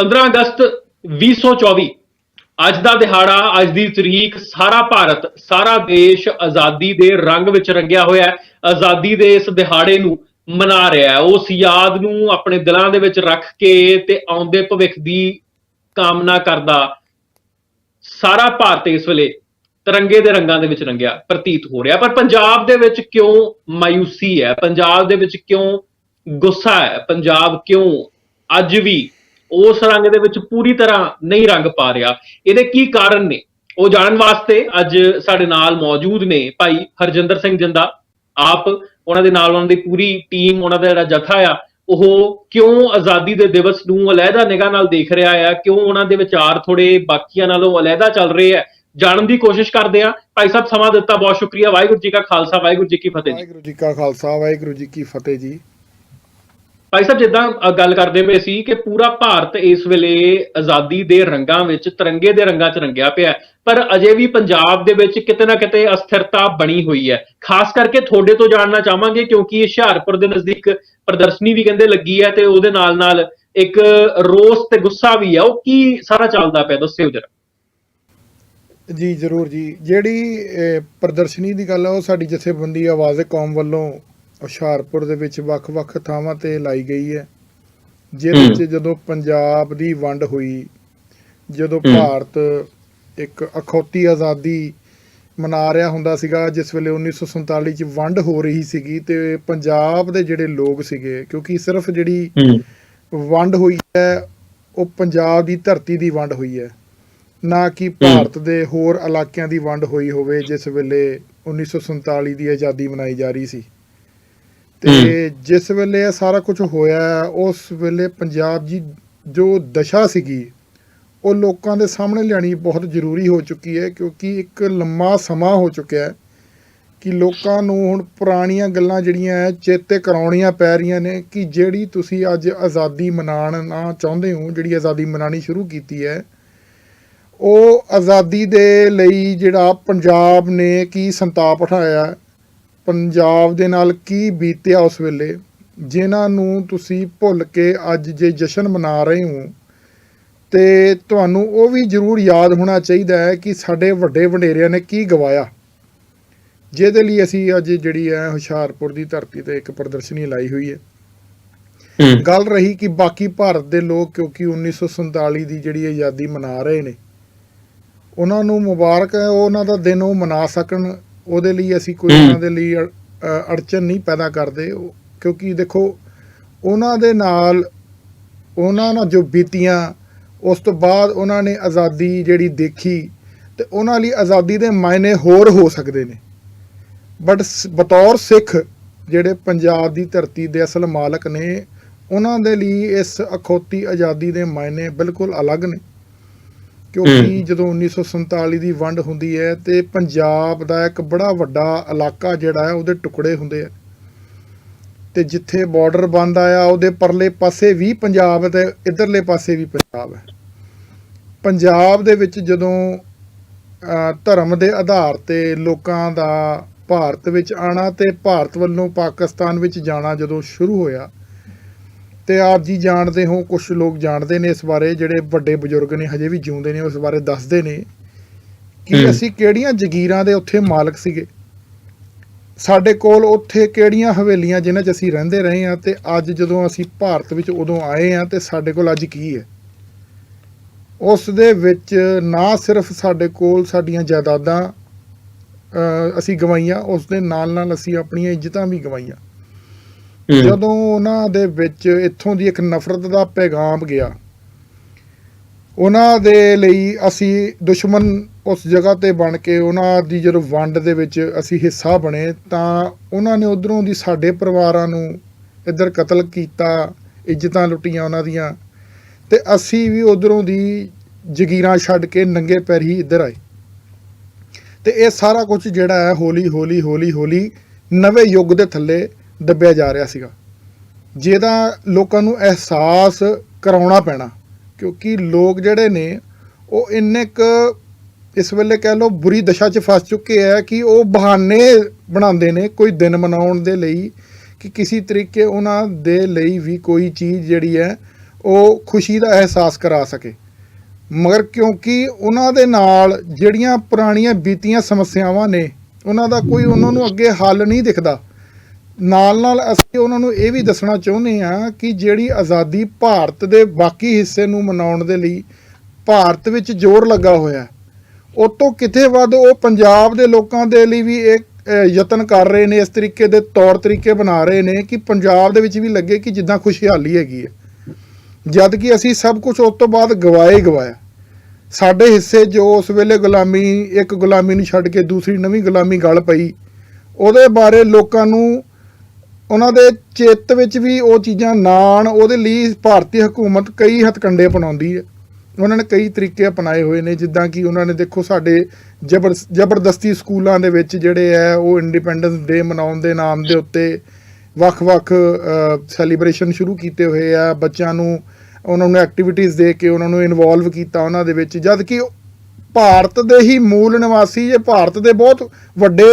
15 ਅਗਸਤ 2024 ਅੱਜ ਦਾ ਦਿਹਾੜਾ, ਅੱਜ ਦੀ ਤਰੀਕ, ਸਾਰਾ ਭਾਰਤ, ਸਾਰਾ ਦੇਸ਼ ਆਜ਼ਾਦੀ ਦੇ ਰੰਗ ਵਿੱਚ ਰੰਗਿਆ ਹੋਇਆ ਹੈ। ਆਜ਼ਾਦੀ ਦੇ ਇਸ ਦਿਹਾੜੇ ਨੂੰ ਮਨਾ ਰਿਹਾ ਹੈ। ਉਸ ਯਾਦ ਨੂੰ ਆਪਣੇ ਦਿਲਾਂ ਦੇ ਵਿੱਚ ਰੱਖ ਕੇ ਤੇ ਆਉਂਦੇ ਭਵਿੱਖ ਦੀ ਕਾਮਨਾ ਕਰਦਾ ਸਾਰਾ ਭਾਰਤ ਇਸ ਵੇਲੇ ਤਿਰੰਗੇ ਦੇ ਰੰਗਾਂ ਦੇ ਵਿੱਚ ਰੰਗਿਆ, ਪ੍ਰਤੀਤ ਹੋ ਰਿਹਾ। ਪਰ ਪੰਜਾਬ ਦੇ ਵਿੱਚ ਕਿਉਂ ਮਾਇੂਸੀ ਹੈ? ਪੰਜਾਬ ਦੇ ਵਿੱਚ ਕਿਉਂ ਗੁੱਸਾ ਹੈ? ਪੰਜਾਬ ਕਿਉਂ ਅੱਜ ਵੀ ਉਸ ਰੰਗ ਦੇ ਵਿੱਚ ਪੂਰੀ ਤਰ੍ਹਾਂ ਨਹੀਂ ਰੰਗ ਪਾ ਰਿਹਾ। ਇਹਦੇ ਕੀ ਕਾਰਨ ਨੇ? ਉਹ ਜਾਣਨ ਵਾਸਤੇ ਅੱਜ ਸਾਡੇ ਨਾਲ ਮੌਜੂਦ ਨੇ ਭਾਈ ਹਰਜਿੰਦਰ ਸਿੰਘ ਜਿੰਦਾ। ਆਪ ਉਹਨਾਂ ਦੇ ਨਾਲ ਉਹਨਾਂ ਦੀ ਪੂਰੀ ਟੀਮ, ਉਹਨਾਂ ਦਾ ਜਿਹੜਾ ਜਥਾ ਆ, ਉਹ ਕਿਉਂ ਆਜ਼ਾਦੀ ਦੇ ਦਿਵਸ ਨੂੰ ਅਲੱਗਾ ਨਿਗਾਹ ਨਾਲ ਦੇਖ ਰਿਹਾ ਆ? ਕਿਉਂ ਉਹਨਾਂ ਦੇ ਵਿਚਾਰ ਥੋੜੇ ਬਾਕੀਆਂ ਨਾਲੋਂ ਅਲੱਗਾ ਚੱਲ ਰਹੇ ਆ? ਜਾਣਨ ਦੀ ਕੋਸ਼ਿਸ਼ ਕਰਦੇ ਆ। ਭਾਈ ਸਾਹਿਬ, ਸਮਾਂ ਦਿੱਤਾ, ਬਹੁਤ ਸ਼ੁਕਰੀਆ। ਵਾਹਿਗੁਰੂ ਜੀ ਕਾ ਖਾਲਸਾ, ਵਾਹਿਗੁਰੂ ਜੀ ਕੀ ਫਤਿਹ ਜੀ। ਵਾਹਿਗੁਰੂ ਜੀ ਕਾ ਖਾਲਸਾ, ਵਾਹਿਗੁਰੂ ਜੀ ਕੀ ਫਤਿਹ ਜੀ। ਭਾਈ ਸਾਹਿਬ, ਜਿੱਦਾਂ ਗੱਲ ਕਰਦੇ ਪਏ ਸੀ ਕਿ ਪੂਰਾ ਭਾਰਤ ਇਸ ਵੇਲੇ ਆਜ਼ਾਦੀ ਦੇ ਰੰਗਾਂ ਵਿੱਚ, ਤਿਰੰਗੇ ਦੇ ਰੰਗਾਂ 'ਚ ਰੰਗਿਆ ਪਿਆ ਪਰ ਅਜੇ ਵੀ ਪੰਜਾਬ ਦੇ ਵਿੱਚ ਕਿਤੇ ਨਾ ਕਿਤੇ ਅਸਥਿਰਤਾ ਬਣੀ ਹੋਈ ਹੈ। ਖਾਸ ਕਰਕੇ ਤੁਹਾਡੇ ਤੋਂ ਜਾਣਨਾ ਚਾਹਾਂਗੇ, ਕਿਉਂਕਿ ਹੁਸ਼ਿਆਰਪੁਰ ਦੇ ਨਜ਼ਦੀਕ ਪ੍ਰਦਰਸ਼ਨੀ ਵੀ ਕਹਿੰਦੇ ਲੱਗੀ ਹੈ ਤੇ ਉਹਦੇ ਨਾਲ ਨਾਲ ਇੱਕ ਰੋਸ ਤੇ ਗੁੱਸਾ ਵੀ ਹੈ। ਉਹ ਕੀ ਸਾਰਾ ਚੱਲਦਾ ਪਿਆ, ਦੱਸਿਓ ਜਰਾ। ਜੀ, ਜ਼ਰੂਰ ਜੀ। ਜਿਹੜੀ ਪ੍ਰਦਰਸ਼ਨੀ ਦੀ ਗੱਲ ਹੈ ਉਹ ਸਾਡੀ ਜਥੇਬੰਦੀ ਆਵਾਜ਼ ਕੌਮ ਵੱਲੋਂ ਹੁਸ਼ਿਆਰਪੁਰ ਦੇ ਵਿੱਚ ਵੱਖ-ਵੱਖ ਥਾਵਾਂ ਤੇ ਲਾਈ ਗਈ ਹੈ ਜਿਹਦੇ ਹੂੰ। ਵਿੱਚ ਜਦੋਂ ਪੰਜਾਬ ਦੀ ਵੰਡ ਹੋਈ ਜਦੋਂ। ਭਾਰਤ ਇੱਕ ਅਖੌਤੀ ਆਜ਼ਾਦੀ ਮਨਾ ਰਿਹਾ ਹੁੰਦਾ ਸੀਗਾ ਜਿਸ ਵੇਲੇ 1947 ਚ ਵੰਡ ਹੋ ਰਹੀ ਸੀਗੀ ਤੇ ਪੰਜਾਬ ਦੇ ਜਿਹੜੇ ਲੋਕ ਸੀਗੇ ਕਿਉਂਕਿ ਸਿਰਫ ਜਿਹੜੀ ਵੰਡ ਹੋਈ ਹੈ ਉਹ ਪੰਜਾਬ ਦੀ ਧਰਤੀ ਦੀ ਵੰਡ ਹੋਈ ਹੈ ਨਾ ਕਿ ਭਾਰਤ ਦੇ ਹੋਰ ਇਲਾਕਿਆਂ ਦੀ ਵੰਡ ਹੋਈ ਹੋਵੇ ਜਿਸ ਵੇਲੇ 1947 ਦੀ ਆਜ਼ਾਦੀ ਮਨਾਈ ਜਾ ਰਹੀ ਸੀ ਤੇ ਜਿਸ ਵੇਲੇ ਇਹ ਸਾਰਾ ਕੁਝ ਹੋਇਆ, ਉਸ ਵੇਲੇ ਪੰਜਾਬ ਦੀ ਜੋ ਦਸ਼ਾ ਸੀਗੀ, ਉਹ ਲੋਕਾਂ ਦੇ ਸਾਹਮਣੇ ਲਿਆਣੀ ਬਹੁਤ ਜ਼ਰੂਰੀ ਹੋ ਚੁੱਕੀ ਹੈ, ਕਿਉਂਕਿ ਇੱਕ ਲੰਮਾ ਸਮਾਂ ਹੋ ਚੁੱਕਿਆ ਹੈ ਕਿ ਲੋਕਾਂ ਨੂੰ ਹੁਣ ਪੁਰਾਣੀਆਂ ਗੱਲਾਂ ਜਿਹੜੀਆਂ ਹੈ, ਚੇਤੇ ਕਰਾਉਣੀਆਂ ਪੈ ਰਹੀਆਂ ਨੇ ਕਿ ਜਿਹੜੀ ਤੁਸੀਂ ਅੱਜ ਆਜ਼ਾਦੀ ਮਨਾਉਣਾ ਚਾਹੁੰਦੇ ਹੋ, ਜਿਹੜੀ ਆਜ਼ਾਦੀ ਮਨਾਣੀ ਸ਼ੁਰੂ ਕੀਤੀ ਹੈ, ਉਹ ਆਜ਼ਾਦੀ ਦੇ ਲਈ ਜਿਹੜਾ ਪੰਜਾਬ ਨੇ ਕੀ ਸੰਤਾਪ ਉਠਾਇਆ ਪੰਜਾਬ ਦੇ ਨਾਲ ਕੀ ਬੀਤਿਆ ਉਸ ਵੇਲੇ? ਜਿਨ੍ਹਾਂ ਨੂੰ ਤੁਸੀਂ ਭੁੱਲ ਕੇ ਅੱਜ ਜੇ ਜਸ਼ਨ ਮਨਾ ਰਹੇ ਹੋ ਤੇ ਤੁਹਾਨੂੰ ਉਹ ਵੀ ਜ਼ਰੂਰ ਯਾਦ ਹੋਣਾ ਚਾਹੀਦਾ ਹੈ ਕਿ ਸਾਡੇ ਵੱਡੇ ਵਡੇਰਿਆਂ ਨੇ ਕੀ ਗਵਾਇਆ। ਜਿਹਦੇ ਲਈ ਅਸੀਂ ਅੱਜ ਜਿਹੜੀ ਹੈ ਹੁਸ਼ਿਆਰਪੁਰ ਦੀ ਧਰਤੀ ਤੇ ਇੱਕ ਪ੍ਰਦਰਸ਼ਨੀ ਲਾਈ ਹੋਈ ਹੈ। ਗੱਲ ਰਹੀ ਕਿ ਬਾਕੀ ਭਾਰਤ ਦੇ ਲੋਕ ਕਿਉਂਕਿ 1947 ਦੀ ਜਿਹੜੀ ਆਜ਼ਾਦੀ ਮਨਾ ਰਹੇ ਨੇ ਉਹਨਾਂ ਨੂੰ ਮੁਬਾਰਕ ਹੈ ਉਹ ਉਹਨਾਂ ਦਾ ਦਿਨ ਉਹ ਮਨਾ ਸਕਣ। ਉਹਦੇ ਲਈ ਅਸੀਂ ਕੋਈ। ਉਹਨਾਂ ਦੇ ਲਈ ਅੜਚਨ ਨਹੀਂ ਪੈਦਾ ਕਰਦੇ। ਕਿਉਂਕਿ ਦੇਖੋ ਉਹਨਾਂ ਦੇ ਨਾਲ ਉਹਨਾਂ ਨਾਲ ਜੋ ਬੀਤੀਆਂ ਉਸ ਤੋਂ ਬਾਅਦ ਉਹਨਾਂ ਨੇ ਆਜ਼ਾਦੀ ਜਿਹੜੀ ਦੇਖੀ ਤੇ ਉਹਨਾਂ ਲਈ ਆਜ਼ਾਦੀ ਦੇ ਮਾਇਨੇ ਹੋਰ ਹੋ ਸਕਦੇ ਨੇ। ਬਟ ਬਤੌਰ ਸਿੱਖ ਜਿਹੜੇ ਪੰਜਾਬ ਦੀ ਧਰਤੀ ਦੇ ਅਸਲ ਮਾਲਕ ਨੇ ਉਹਨਾਂ ਦੇ ਲਈ ਇਸ ਅਖੌਤੀ ਆਜ਼ਾਦੀ ਦੇ ਮਾਇਨੇ ਬਿਲਕੁਲ ਅਲੱਗ ਨੇ। ਕਿਉਂਕਿ। ਜਦੋਂ 1947 ਦੀ ਵੰਡ ਹੁੰਦੀ ਹੈ ਤੇ ਪੰਜਾਬ ਦਾ ਇੱਕ ਬੜਾ ਵੱਡਾ ਇਲਾਕਾ ਜਿਹੜਾ ਹੈ ਉਹਦੇ ਟੁਕੜੇ ਹੁੰਦੇ ਆ ਤੇ ਜਿੱਥੇ ਬਾਰਡਰ ਬੰਦ ਆਇਆ ਉਹਦੇ ਪਰਲੇ ਪਾਸੇ ਵੀ ਪੰਜਾਬ ਤੇ ਇਧਰਲੇ ਪਾਸੇ ਵੀ ਪੰਜਾਬ ਹੈ ਪੰਜਾਬ ਦੇ ਵਿੱਚ ਜਦੋਂ ਧਰਮ ਦੇ ਆਧਾਰ ਤੇ ਲੋਕਾਂ ਦਾ ਭਾਰਤ ਵਿੱਚ ਆਣਾ ਤੇ ਭਾਰਤ ਵੱਲੋਂ ਪਾਕਿਸਤਾਨ ਵਿੱਚ ਜਾਣਾ ਜਦੋਂ ਸ਼ੁਰੂ ਹੋਇਆ ਤੇ ਆਪ ਜੀ ਜਾਣਦੇ ਹੋ ਕੁਝ ਲੋਕ ਜਾਣਦੇ ਨੇ ਇਸ ਬਾਰੇ ਜਿਹੜੇ ਵੱਡੇ ਬਜ਼ੁਰਗ ਨੇ ਹਜੇ ਵੀ ਜਿਉਂਦੇ ਨੇ ਉਸ ਬਾਰੇ ਦੱਸਦੇ ਨੇ ਕਿ। ਅਸੀਂ ਕਿਹੜੀਆਂ ਜ਼ਗੀਰਾਂ ਦੇ ਉੱਥੇ ਮਾਲਕ ਸੀਗੇ। ਸਾਡੇ ਕੋਲ ਉੱਥੇ ਕਿਹੜੀਆਂ ਹਵੇਲੀਆਂ ਜਿਨ੍ਹਾਂ 'ਚ ਅਸੀਂ ਰਹਿੰਦੇ ਰਹੇ ਹਾਂ ਤੇ ਅੱਜ ਜਦੋਂ ਅਸੀਂ ਭਾਰਤ ਵਿੱਚ ਉਦੋਂ ਆਏ ਹਾਂ ਤੇ ਸਾਡੇ ਕੋਲ ਅੱਜ ਕੀ ਹੈ? ਉਸ ਦੇ ਵਿੱਚ ਨਾ ਸਿਰਫ ਸਾਡੇ ਕੋਲ ਸਾਡੀਆਂ ਜਾਇਦਾਦਾਂ ਅਸੀਂ ਗਵਾਈਆਂ ਉਸ ਦੇ ਨਾਲ ਨਾਲ ਅਸੀਂ ਆਪਣੀਆਂ ਇੱਜ਼ਤਾਂ ਵੀ ਗਵਾਈਆਂ। ਜਦੋਂ ਉਹਨਾਂ ਦੇ ਵਿੱਚ ਇੱਥੋਂ ਦੀ ਇੱਕ ਨਫ਼ਰਤ ਦਾ ਪੈਗਾਮ ਗਿਆ, ਉਹਨਾਂ ਦੇ ਲਈ ਅਸੀਂ ਦੁਸ਼ਮਣ ਉਸ ਜਗ੍ਹਾ ਤੇ ਬਣ ਕੇ ਉਹਨਾਂ ਦੀ ਜਦੋਂ ਵੰਡ ਦੇ ਵਿੱਚ ਅਸੀਂ ਹਿੱਸਾ ਬਣੇ, ਤਾਂ ਉਹਨਾਂ ਨੇ ਉਧਰੋਂ ਦੀ ਸਾਡੇ ਪਰਿਵਾਰਾਂ ਨੂੰ ਇੱਧਰ ਕਤਲ ਕੀਤਾ, ਇੱਜ਼ਤਾਂ ਲੁੱਟੀਆਂ ਉਹਨਾਂ ਦੀਆਂ, ਤੇ ਅਸੀਂ ਵੀ ਉਧਰੋਂ ਦੀ ਜਗੀਰਾਂ ਛੱਡ ਕੇ ਨੰਗੇ ਪੈਰ ਹੀ ਇੱਧਰ ਆਏ। ਤੇ ਇਹ ਸਾਰਾ ਕੁਝ ਜਿਹੜਾ ਹੈ ਹੌਲੀ ਹੌਲੀ ਹੌਲੀ ਹੌਲੀ ਨਵੇਂ ਯੁੱਗ ਦੇ ਥੱਲੇ ਦੱਬਿਆ ਜਾ ਰਿਹਾ ਸੀਗਾ। ਜਿਹਦਾ ਲੋਕਾਂ ਨੂੰ ਅਹਿਸਾਸ ਕਰਾਉਣਾ ਪੈਣਾ, ਕਿਉਂਕਿ ਲੋਕ ਜਿਹੜੇ ਨੇ, ਉਹ ਇੰਨੇ ਕ ਇਸ ਵੇਲੇ ਕਹਿ ਲਓ ਬੁਰੀ ਦਸ਼ਾ 'ਚ ਫਸ ਚੁੱਕੇ ਆ ਕਿ ਉਹ ਬਹਾਨੇ ਬਣਾਉਂਦੇ ਨੇ ਕੋਈ ਦਿਨ ਮਨਾਉਣ ਦੇ ਲਈ, ਕਿ ਕਿਸੇ ਤਰੀਕੇ ਉਹਨਾਂ ਦੇ ਲਈ ਵੀ ਕੋਈ ਚੀਜ਼ ਜਿਹੜੀ ਹੈ, ਉਹ ਖੁਸ਼ੀ ਦਾ ਅਹਿਸਾਸ ਕਰਾ ਸਕੇ। ਮਗਰ ਕਿਉਂਕਿ ਉਹਨਾਂ ਦੇ ਨਾਲ ਜਿਹੜੀਆਂ ਪੁਰਾਣੀਆਂ ਬੀਤੀਆਂ ਸਮੱਸਿਆਵਾਂ ਨੇ, ਉਹਨਾਂ ਦਾ ਕੋਈ, ਉਹਨਾਂ ਨੂੰ ਅੱਗੇ ਹੱਲ ਨਹੀਂ ਦਿਖਦਾ। ਨਾਲ ਨਾਲ ਅਸੀਂ ਉਹਨਾਂ ਨੂੰ ਇਹ ਵੀ ਦੱਸਣਾ ਚਾਹੁੰਦੇ ਹਾਂ ਕਿ ਜਿਹੜੀ ਆਜ਼ਾਦੀ ਭਾਰਤ ਦੇ ਬਾਕੀ ਹਿੱਸੇ ਨੂੰ ਮਨਾਉਣ ਦੇ ਲਈ ਭਾਰਤ ਵਿੱਚ ਜ਼ੋਰ ਲੱਗਾ ਹੋਇਆ ਉਹ ਤੋਂ ਕਿਤੇ ਵੱਧ ਉਹ ਪੰਜਾਬ ਦੇ ਲੋਕਾਂ ਦੇ ਲਈ ਵੀ ਇੱਕ ਯਤਨ ਕਰ ਰਹੇ ਨੇ, ਇਸ ਤਰੀਕੇ ਦੇ ਤੌਰ ਤਰੀਕੇ ਬਣਾ ਰਹੇ ਨੇ ਕਿ ਪੰਜਾਬ ਦੇ ਵਿੱਚ ਵੀ ਲੱਗੇ ਕਿ ਜਿੱਦਾਂ ਖੁਸ਼ਹਾਲੀ ਹੈਗੀ ਹੈ। ਜਦ ਕਿ ਅਸੀਂ ਸਭ ਕੁਝ ਉਸ ਤੋਂ ਬਾਅਦ ਗਵਾਏ ਹੀ ਗਵਾਇਆ। ਸਾਡੇ ਹਿੱਸੇ ਜੋ ਉਸ ਵੇਲੇ ਗੁਲਾਮੀ, ਇੱਕ ਗੁਲਾਮੀ ਨੂੰ ਛੱਡ ਕੇ ਦੂਸਰੀ ਨਵੀਂ ਗੁਲਾਮੀ ਗਲ ਪਈ, ਉਹਦੇ ਬਾਰੇ ਲੋਕਾਂ ਨੂੰ ਉਹਨਾਂ ਦੇ ਚਿੱਤ ਵਿੱਚ ਵੀ ਉਹ ਚੀਜ਼ਾਂ ਨਾਣ, ਉਹਦੇ ਲਈ ਭਾਰਤੀ ਹਕੂਮਤ ਕਈ ਹਥਕੰਡੇ ਅਪਣਾਉਂਦੀ ਹੈ। ਉਹਨਾਂ ਨੇ ਕਈ ਤਰੀਕੇ ਅਪਣਾਏ ਹੋਏ ਨੇ, ਜਿੱਦਾਂ ਕਿ ਉਹਨਾਂ ਨੇ ਦੇਖੋ ਸਾਡੇ ਜ਼ਬਰ, ਜ਼ਬਰਦਸਤੀ ਸਕੂਲਾਂ ਦੇ ਵਿੱਚ ਜਿਹੜੇ ਹੈ, ਉਹ ਇੰਡੀਪੈਂਡੈਂਸ ਡੇ ਮਨਾਉਣ ਦੇ ਨਾਮ ਦੇ ਉੱਤੇ ਵੱਖ-ਵੱਖ ਸੈਲੀਬ੍ਰੇਸ਼ਨ ਸ਼ੁਰੂ ਕੀਤੇ ਹੋਏ ਆ। ਬੱਚਿਆਂ ਨੂੰ, ਉਹਨਾਂ ਨੂੰ ਐਕਟੀਵਿਟੀਜ਼ ਦੇ ਕੇ ਉਹਨਾਂ ਨੂੰ ਇਨਵੋਲਵ ਕੀਤਾ ਉਹਨਾਂ ਦੇ ਵਿੱਚ। ਜਦ ਕਿ ਭਾਰਤ ਦੇ ਹੀ ਮੂਲ ਨਿਵਾਸੀ, ਜੇ ਭਾਰਤ ਦੇ ਬਹੁਤ ਵੱਡੇ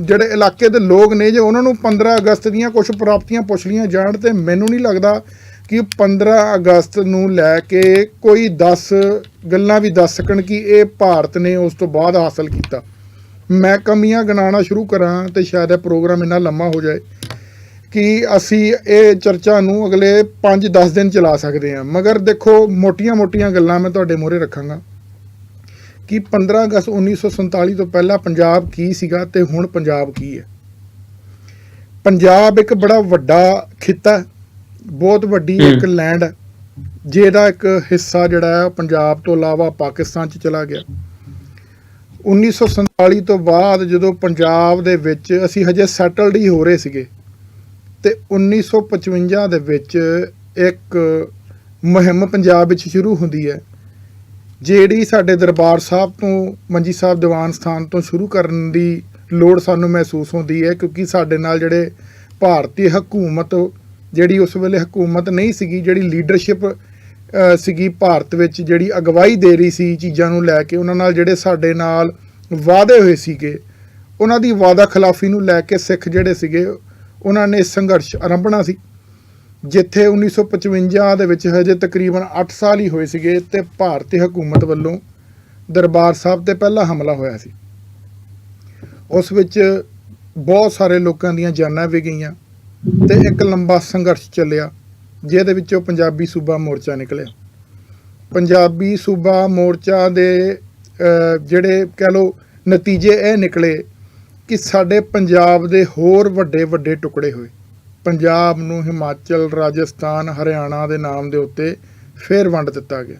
ਜਿਹੜੇ ਇਲਾਕੇ ਦੇ ਲੋਕ ਨੇ ਜੇ ਉਹਨਾਂ ਨੂੰ 15 ਅਗਸਤ ਦੀਆਂ ਕੁਝ ਪ੍ਰਾਪਤੀਆਂ ਪੁੱਛ ਲੀਆਂ ਜਾਣ ਤੇ ਮੈਨੂੰ ਨਹੀਂ ਲੱਗਦਾ ਕਿ 15 ਅਗਸਤ ਨੂੰ ਲੈ ਕੇ ਕੋਈ 10 ਗੱਲਾਂ ਵੀ ਦੱਸ ਸਕਣ ਕਿ ਇਹ ਭਾਰਤ ਨੇ ਉਸ ਤੋਂ ਬਾਅਦ ਹਾਸਲ ਕੀਤਾ। ਮੈਂ ਕਮੀਆਂ ਗਿਣਾਉਣਾ ਸ਼ੁਰੂ ਕਰਾਂ ਤੇ ਸ਼ਾਇਦ ਇਹ ਪ੍ਰੋਗਰਾਮ ਇੰਨਾ ਲੰਮਾ ਹੋ ਜਾਏ ਕਿ ਅਸੀਂ ਇਹ ਚਰਚਾ ਨੂੰ ਅਗਲੇ 5-10 ਦਿਨ ਚਲਾ ਸਕਦੇ ਹਾਂ। ਮਗਰ ਦੇਖੋ, ਮੋਟੀਆਂ-ਮੋਟੀਆਂ ਗੱਲਾਂ ਮੈਂ ਤੁਹਾਡੇ ਮੂਹਰੇ ਰੱਖਾਂਗਾ। ਕਿ 15 ਅਗਸਤ 1947 ਤੋਂ ਪਹਿਲਾਂ ਪੰਜਾਬ ਕੀ ਸੀਗਾ ਤੇ ਹੁਣ ਪੰਜਾਬ ਕੀ ਹੈ? ਪੰਜਾਬ ਇੱਕ ਬੜਾ ਵੱਡਾ ਖਿੱਤਾ ਬਹੁਤ ਵੱਡੀ ਇੱਕ ਲੈਂਡ ਹੈ, ਜਿਹਦਾ ਇੱਕ ਹਿੱਸਾ ਜਿਹੜਾ ਹੈ ਪੰਜਾਬ ਤੋਂ ਇਲਾਵਾ ਪਾਕਿਸਤਾਨ ਚ ਚਲਾ ਗਿਆ। 1947 ਤੋਂ ਬਾਅਦ ਜਦੋਂ ਪੰਜਾਬ ਦੇ ਵਿੱਚ ਅਸੀਂ ਹਜੇ ਸੈਟਲਡ ਹੀ ਹੋ ਰਹੇ ਸੀਗੇ ਤੇ 1955 ਦੇ ਵਿੱਚ ਇੱਕ ਮੁਹਿੰਮ ਪੰਜਾਬ ਵਿੱਚ ਸ਼ੁਰੂ ਹੁੰਦੀ ਹੈ। ਜਿਹੜੀ ਸਾਡੇ ਦਰਬਾਰ ਸਾਹਿਬ ਤੋਂ, ਮੰਜੀ ਸਾਹਿਬ ਦੀਵਾਨ ਸਥਾਨ ਤੋਂ ਸ਼ੁਰੂ ਕਰਨ ਦੀ ਲੋੜ ਸਾਨੂੰ ਮਹਿਸੂਸ ਹੁੰਦੀ ਹੈ, ਕਿਉਂਕਿ ਸਾਡੇ ਨਾਲ ਜਿਹੜੇ ਭਾਰਤੀ ਹਕੂਮਤ, ਜਿਹੜੀ ਉਸ ਵੇਲੇ ਹਕੂਮਤ ਨਹੀਂ ਸੀਗੀ, ਜਿਹੜੀ ਲੀਡਰਸ਼ਿਪ ਸੀਗੀ ਭਾਰਤ ਵਿੱਚ, ਜਿਹੜੀ ਅਗਵਾਈ ਦੇ ਰਹੀ ਸੀ ਚੀਜ਼ਾਂ ਨੂੰ ਲੈ ਕੇ, ਉਹਨਾਂ ਨਾਲ ਜਿਹੜੇ ਸਾਡੇ ਨਾਲ ਵਾਅਦੇ ਹੋਏ ਸੀਗੇ, ਉਹਨਾਂ ਦੀ ਵਾਅਦਾ ਖਿਲਾਫੀ ਨੂੰ ਲੈ ਕੇ ਸਿੱਖ ਜਿਹੜੇ ਸੀਗੇ, ਉਹਨਾਂ ਨੇ ਸੰਘਰਸ਼ ਆਰੰਭਣਾ ਸੀ। ਜਿੱਥੇ 1955 ਦੇ ਵਿੱਚ ਹਜੇ ਤਕਰੀਬਨ 8 ਸਾਲ ਹੀ ਹੋਏ ਸੀਗੇ ਤੇ ਭਾਰਤੀ ਹਕੂਮਤ ਵੱਲੋਂ ਦਰਬਾਰ ਸਾਹਿਬ ਤੇ ਪਹਿਲਾ ਹਮਲਾ ਹੋਇਆ ਸੀ। ਉਸ ਵਿੱਚ ਬਹੁਤ ਸਾਰੇ ਲੋਕਾਂ ਦੀਆਂ ਜਾਨਾਂ ਵੀ ਗਈਆਂ ਤੇ ਇੱਕ ਲੰਬਾ ਸੰਘਰਸ਼ ਚੱਲਿਆ, ਜਿਹਦੇ ਵਿੱਚੋਂ ਪੰਜਾਬੀ ਸੂਬਾ ਮੋਰਚਾ ਨਿਕਲਿਆ। ਪੰਜਾਬੀ ਸੂਬਾ ਮੋਰਚਾ ਦੇ ਜਿਹੜੇ ਕਹਿ ਲਓ ਨਤੀਜੇ ਇਹ ਨਿਕਲੇ ਕਿ ਸਾਡੇ ਪੰਜਾਬ ਦੇ ਹੋਰ ਵੱਡੇ ਵੱਡੇ ਟੁਕੜੇ ਹੋਏ। ਪੰਜਾਬ ਨੂੰ ਹਿਮਾਚਲ, ਰਾਜਸਥਾਨ, ਹਰਿਆਣਾ ਦੇ ਨਾਮ ਦੇ ਉੱਤੇ ਫੇਰ ਵੰਡ ਦਿੱਤਾ ਗਿਆ।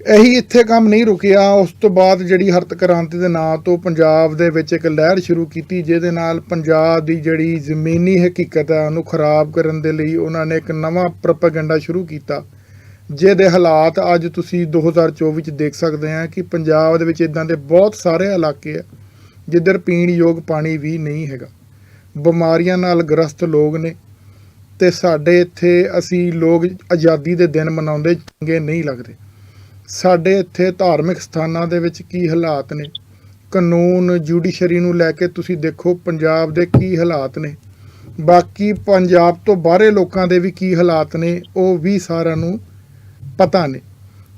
ਇਹੀ ਇੱਥੇ ਕੰਮ ਨਹੀਂ ਰੁਕਿਆ। ਉਸ ਤੋਂ ਬਾਅਦ ਜਿਹੜੀ ਹਰਤ ਕ੍ਰਾਂਤੀ ਦੇ ਨਾਂ ਤੋਂ ਪੰਜਾਬ ਦੇ ਵਿੱਚ ਇੱਕ ਲਹਿਰ ਸ਼ੁਰੂ ਕੀਤੀ, ਜਿਹਦੇ ਨਾਲ ਪੰਜਾਬ ਦੀ ਜਿਹੜੀ ਜ਼ਮੀਨੀ ਹਕੀਕਤ ਹੈ, ਉਹਨੂੰ ਖਰਾਬ ਕਰਨ ਦੇ ਲਈ ਉਹਨਾਂ ਨੇ ਇੱਕ ਨਵਾਂ ਪ੍ਰੋਪਗੈਂਡਾ ਸ਼ੁਰੂ ਕੀਤਾ, ਜਿਹਦੇ ਹਾਲਾਤ ਅੱਜ ਤੁਸੀਂ 2024 ਵਿੱਚ ਦੇਖ ਸਕਦੇ ਆ ਕਿ ਪੰਜਾਬ ਦੇ ਵਿੱਚ ਇਦਾਂ ਦੇ ਬਹੁਤ ਸਾਰੇ ਇਲਾਕੇ ਆ, ਜਿੱਧਰ ਪੀਣ ਯੋਗ ਪਾਣੀ ਵੀ ਨਹੀਂ ਹੈਗਾ। ਬਿਮਾਰੀਆਂ ਨਾਲ ਗ੍ਰਸਤ ਲੋਕ ਨੇ ਤੇ ਸਾਡੇ ਇੱਥੇ ਅਸੀਂ ਲੋਕ ਆਜ਼ਾਦੀ ਦੇ ਦਿਨ ਮਨਾਉਂਦੇ ਚੰਗੇ ਨਹੀਂ ਲੱਗਦੇ। ਸਾਡੇ ਇੱਥੇ ਧਾਰਮਿਕ ਸਥਾਨਾਂ ਦੇ ਵਿੱਚ ਕੀ ਹਾਲਾਤ ਨੇ? ਕਾਨੂੰਨ, ਜੁਡੀਸ਼ਰੀ ਨੂੰ ਲੈ ਕੇ ਤੁਸੀਂ ਦੇਖੋ ਪੰਜਾਬ ਦੇ ਕੀ ਹਾਲਾਤ ਨੇ। ਬਾਕੀ ਪੰਜਾਬ ਤੋਂ ਬਾਹਰੇ ਲੋਕਾਂ ਦੇ ਵੀ ਕੀ ਹਾਲਾਤ ਨੇ, ਉਹ ਵੀ ਸਾਰਿਆਂ ਨੂੰ ਪਤਾ ਨੇ।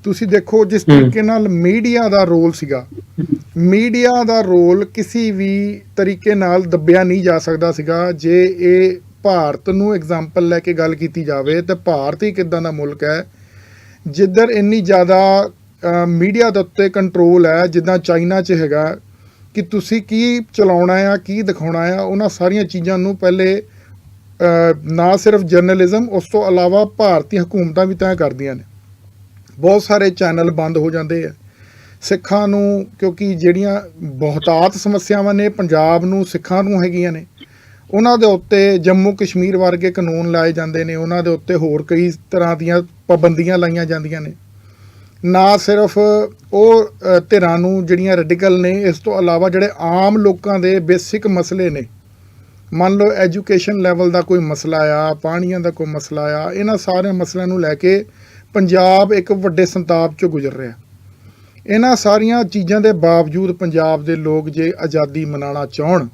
ਤੁਸੀਂ ਦੇਖੋ ਜਿਸ। ਤਰੀਕੇ ਨਾਲ ਮੀਡੀਆ ਦਾ ਰੋਲ ਸੀਗਾ ਮੀਡੀਆ ਦਾ ਰੋਲ ਕਿਸੇ ਵੀ ਤਰੀਕੇ ਨਾਲ ਦੱਬਿਆ ਨਹੀਂ ਜਾ ਸਕਦਾ ਸੀਗਾ ਜੇ ਇਹ ਭਾਰਤ ਨੂੰ ਐਗਜ਼ਾਮਪਲ ਲੈ ਕੇ ਗੱਲ ਕੀਤੀ ਜਾਵੇ ਤੇ ਭਾਰਤ ਹੀ ਕਿਦਾਂ ਦਾ ਮੁਲਕ ਹੈ ਜਿੱਧਰ ਇੰਨੀ ਜ਼ਿਆਦਾ ਮੀਡੀਆ ਦੇ ਉੱਤੇ ਕੰਟਰੋਲ ਹੈ ਜਿੱਦਾਂ ਚਾਈਨਾ 'ਚ ਹੈਗਾ ਕਿ ਤੁਸੀਂ ਕੀ ਚਲਾਉਣਾ ਆ ਕੀ ਦਿਖਾਉਣਾ ਆ ਉਹਨਾਂ ਸਾਰੀਆਂ ਚੀਜ਼ਾਂ ਨੂੰ ਪਹਿਲੇ ਨਾ ਸਿਰਫ ਜਰਨਲਿਜ਼ਮ ਉਸ ਤੋਂ ਇਲਾਵਾ ਭਾਰਤੀ ਹਕੂਮਤਾਂ ਵੀ ਤੈਅ ਕਰਦੀਆਂ ਨੇ ਬਹੁਤ ਸਾਰੇ ਚੈਨਲ ਬੰਦ ਹੋ ਜਾਂਦੇ ਆ। ਸਿੱਖਾਂ ਨੂੰ, ਕਿਉਂਕਿ ਜਿਹੜੀਆਂ ਬਹੁਤਾਤ ਸਮੱਸਿਆਵਾਂ ਨੇ, ਪੰਜਾਬ ਨੂੰ ਸਿੱਖਾਂ ਨੂੰ ਹੈਗੀਆਂ ਨੇ, ਉਹਨਾਂ ਦੇ ਉੱਤੇ ਜੰਮੂ ਕਸ਼ਮੀਰ ਵਰਗੇ ਕਾਨੂੰਨ ਲਾਏ ਜਾਂਦੇ ਨੇ, ਉਹਨਾਂ ਦੇ ਉੱਤੇ ਹੋਰ ਕਈ ਤਰ੍ਹਾਂ ਦੀਆਂ ਪਾਬੰਦੀਆਂ ਲਾਈਆਂ ਜਾਂਦੀਆਂ ਨੇ। ਨਾ ਸਿਰਫ ਉਹ ਧਿਰਾਂ ਨੂੰ ਜਿਹੜੀਆਂ ਰੈਡੀਕਲ ਨੇ, ਇਸ ਤੋਂ ਇਲਾਵਾ ਜਿਹੜੇ ਆਮ ਲੋਕਾਂ ਦੇ ਬੇਸਿਕ ਮਸਲੇ ਨੇ, ਮੰਨ ਲਓ ਐਜੂਕੇਸ਼ਨ ਲੈਵਲ ਦਾ ਕੋਈ ਮਸਲਾ ਆ, ਪਾਣੀਆਂ ਦਾ ਕੋਈ ਮਸਲਾ ਆ, ਇਹਨਾਂ ਸਾਰੇ ਮਸਲਿਆਂ ਨੂੰ ਲੈ ਕੇ ਪੰਜਾਬ ਇੱਕ ਵੱਡੇ ਸੰਤਾਪ ਚੋਂ ਗੁਜ਼ਰ ਰਿਹਾ। ਇਹਨਾਂ ਸਾਰੀਆਂ ਚੀਜ਼ਾਂ ਦੇ ਬਾਵਜੂਦ ਪੰਜਾਬ ਦੇ ਲੋਕ ਜੇ ਆਜ਼ਾਦੀ ਮਨਾਉਣਾ ਚਾਹਣ,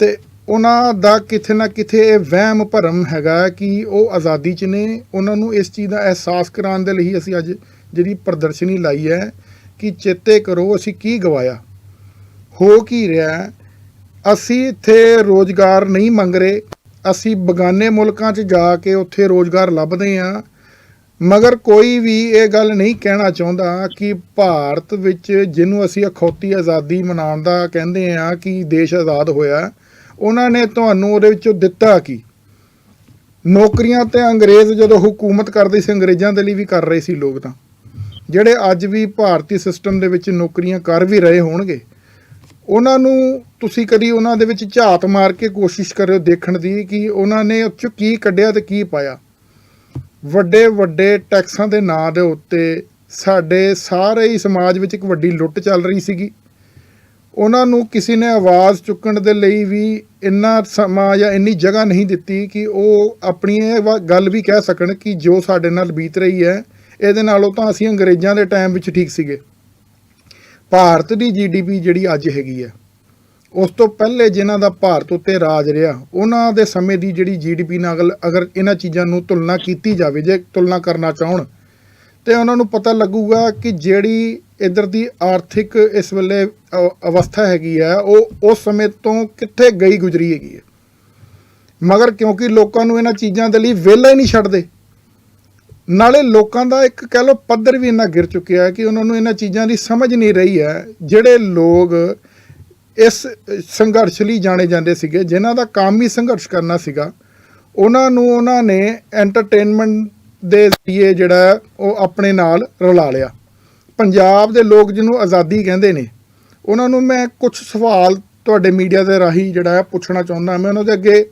ਤੇ ਉਹਨਾਂ ਦਾ ਕਿਥੇ ਨਾ ਕਿਥੇ ਇਹ ਵਹਿਮ ਭਰਮ ਹੈਗਾ ਕਿ ਉਹ ਆਜ਼ਾਦੀ 'ਚ ਨੇ। ਉਹਨਾਂ ਨੂੰ ਇਸ ਚੀਜ਼ ਦਾ ਅਹਿਸਾਸ ਕਰਾਉਣ ਦੇ ਲਈ ਅਸੀਂ ਅੱਜ ਜਿਹੜੀ ਪ੍ਰਦਰਸ਼ਨੀ ਲਾਈ ਹੈ ਕਿ ਚੇਤੇ ਕਰੋ ਅਸੀਂ ਕੀ ਗਵਾਇਆ। ਹੋ ਕੀ ਰਿਹਾ ਅਸੀਂ ਇੱਥੇ ਰੋਜ਼ਗਾਰ ਨਹੀਂ ਮੰਗ ਰਹੇ। ਅਸੀਂ ਬਗਾਨੇ ਮੁਲਕਾਂ 'ਚ ਜਾ ਕੇ ਉੱਥੇ ਰੋਜ਼ਗਾਰ ਲੱਭਦੇ ਹਾਂ। ਮਗਰ ਕੋਈ ਵੀ ਇਹ ਗੱਲ ਨਹੀਂ ਕਹਿਣਾ ਚਾਹੁੰਦਾ ਕਿ ਭਾਰਤ ਵਿੱਚ ਜਿਹਨੂੰ ਅਸੀਂ ਅਖੌਤੀ ਆਜ਼ਾਦੀ ਮਨਾਉਣ ਦਾ ਕਹਿੰਦੇ ਆ ਕਿ ਦੇਸ਼ ਆਜ਼ਾਦ ਹੋਇਆ, ਉਹਨਾਂ ਨੇ ਤੁਹਾਨੂੰ ਉਹਦੇ ਵਿੱਚੋਂ ਦਿੱਤਾ ਕੀ? ਨੌਕਰੀਆਂ ਤੇ ਅੰਗਰੇਜ਼ ਜਦੋਂ ਹਕੂਮਤ ਕਰਦੇ ਸੀ, ਅੰਗਰੇਜ਼ਾਂ ਦੇ ਲਈ ਵੀ ਕਰ ਰਹੇ ਸੀ ਲੋਕ ਤਾਂ। ਜਿਹੜੇ ਅੱਜ ਵੀ ਭਾਰਤੀ ਸਿਸਟਮ ਦੇ ਵਿੱਚ ਨੌਕਰੀਆਂ ਕਰ ਵੀ ਰਹੇ ਹੋਣਗੇ, ਉਹਨਾਂ ਨੂੰ ਤੁਸੀਂ ਕਦੀ ਉਹਨਾਂ ਦੇ ਵਿੱਚ ਝਾਤ ਮਾਰ ਕੇ ਕੋਸ਼ਿਸ਼ ਕਰਿਓ ਦੇਖਣ ਦੀ ਕਿ ਉਹਨਾਂ ਨੇ ਉਹ 'ਚੋਂ ਕੀ ਕੱਢਿਆ ਤੇ ਕੀ ਪਾਇਆ। ਵੱਡੇ ਵੱਡੇ ਟੈਕਸਾਂ ਦੇ ਨਾਂ ਦੇ ਉੱਤੇ ਸਾਡੇ ਸਾਰੇ ਹੀ ਸਮਾਜ ਵਿੱਚ ਇੱਕ ਵੱਡੀ ਲੁੱਟ ਚੱਲ ਰਹੀ ਸੀਗੀ। ਉਹਨਾਂ ਨੂੰ ਕਿਸੇ ਨੇ ਆਵਾਜ਼ ਚੁੱਕਣ ਦੇ ਲਈ ਵੀ ਇੰਨਾ ਸਮਾਂ ਜਾਂ ਇੰਨੀ ਜਗ੍ਹਾ ਨਹੀਂ ਦਿੱਤੀ ਕਿ ਉਹ ਆਪਣੀ ਇਹ ਵਾ- ਗੱਲ ਵੀ ਕਹਿ ਸਕਣ ਕਿ ਜੋ ਸਾਡੇ ਨਾਲ ਬੀਤ ਰਹੀ ਹੈ, ਇਹਦੇ ਨਾਲੋਂ ਤਾਂ ਅਸੀਂ ਅੰਗਰੇਜ਼ਾਂ ਦੇ ਟਾਈਮ ਵਿੱਚ ਠੀਕ ਸੀਗੇ। ਭਾਰਤ ਦੀ ਜੀਡੀਪੀ ਜਿਹੜੀ ਅੱਜ ਹੈਗੀ ਹੈ ਉਸ ਤੋਂ ਪਹਿਲੇ ਜਿਨ੍ਹਾਂ ਦਾ ਭਾਰਤ ਉੱਤੇ ਰਾਜ ਰਿਹਾ, ਉਹਨਾਂ ਦੇ ਸਮੇਂ ਦੀ ਜਿਹੜੀ ਜੀਡੀਪੀ ਨਾਲ ਅਗਰ ਇਹਨਾਂ ਚੀਜ਼ਾਂ ਨੂੰ ਤੁਲਨਾ ਕੀਤੀ ਜਾਵੇ, ਜੇ ਤੁਲਨਾ ਕਰਨਾ ਚਾਹਣ, ਤੇ ਉਹਨਾਂ ਨੂੰ ਪਤਾ ਲੱਗੂਗਾ ਕਿ ਜਿਹੜੀ ਇਧਰ ਦੀ ਆਰਥਿਕ ਇਸ ਵੇਲੇ ਅਵਸਥਾ ਹੈਗੀ ਹੈ ਉਹ ਉਸ ਸਮੇਂ ਤੋਂ ਕਿੱਥੇ ਗਈ ਗੁਜ਼ਰੀ ਹੈਗੀ ਹੈ ਮਗਰ ਕਿਉਂਕਿ ਲੋਕਾਂ ਨੂੰ ਇਹਨਾਂ ਚੀਜ਼ਾਂ ਦੇ ਲਈ ਵਿਹਲਾ ਹੀ ਨਹੀਂ ਛੱਡਦੇ, ਨਾਲੇ ਲੋਕਾਂ ਦਾ ਇੱਕ ਕਹਿ ਲਓ ਪੱਧਰ ਵੀ ਇੰਨਾ ਗਿਰ ਚੁੱਕਿਆ ਹੈ ਕਿ ਉਹਨਾਂ ਨੂੰ ਇਹਨਾਂ ਚੀਜ਼ਾਂ ਦੀ ਸਮਝ ਨਹੀਂ ਰਹੀ ਹੈ, ਜਿਹੜੇ ਲੋਕ ਇਸ ਸੰਘਰਸ਼ ਲਈ ਜਾਣੇ ਜਾਂਦੇ ਸੀਗੇ, ਜਿਨ੍ਹਾਂ ਦਾ ਕੰਮ ਹੀ ਸੰਘਰਸ਼ ਕਰਨਾ ਸੀਗਾ, ਉਹਨਾਂ ਨੂੰ ਉਹਨਾਂ ਨੇ ਐਂਟਰਟੇਨਮੈਂਟ ਦੇ ਜ਼ਰੀਏ ਜਿਹੜਾ ਉਹ ਆਪਣੇ ਨਾਲ ਰਲਾ ਲਿਆ। ਪੰਜਾਬ ਦੇ ਲੋਕ ਜਿਹਨੂੰ ਆਜ਼ਾਦੀ ਕਹਿੰਦੇ ਨੇ, ਉਹਨਾਂ ਨੂੰ ਮੈਂ ਕੁਝ ਸਵਾਲ ਤੁਹਾਡੇ ਮੀਡੀਆ ਦੇ ਰਾਹੀਂ ਜਿਹੜਾ ਹੈ ਪੁੱਛਣਾ ਚਾਹੁੰਦਾ, ਮੈਂ ਉਹਨਾਂ ਦੇ ਅੱਗੇ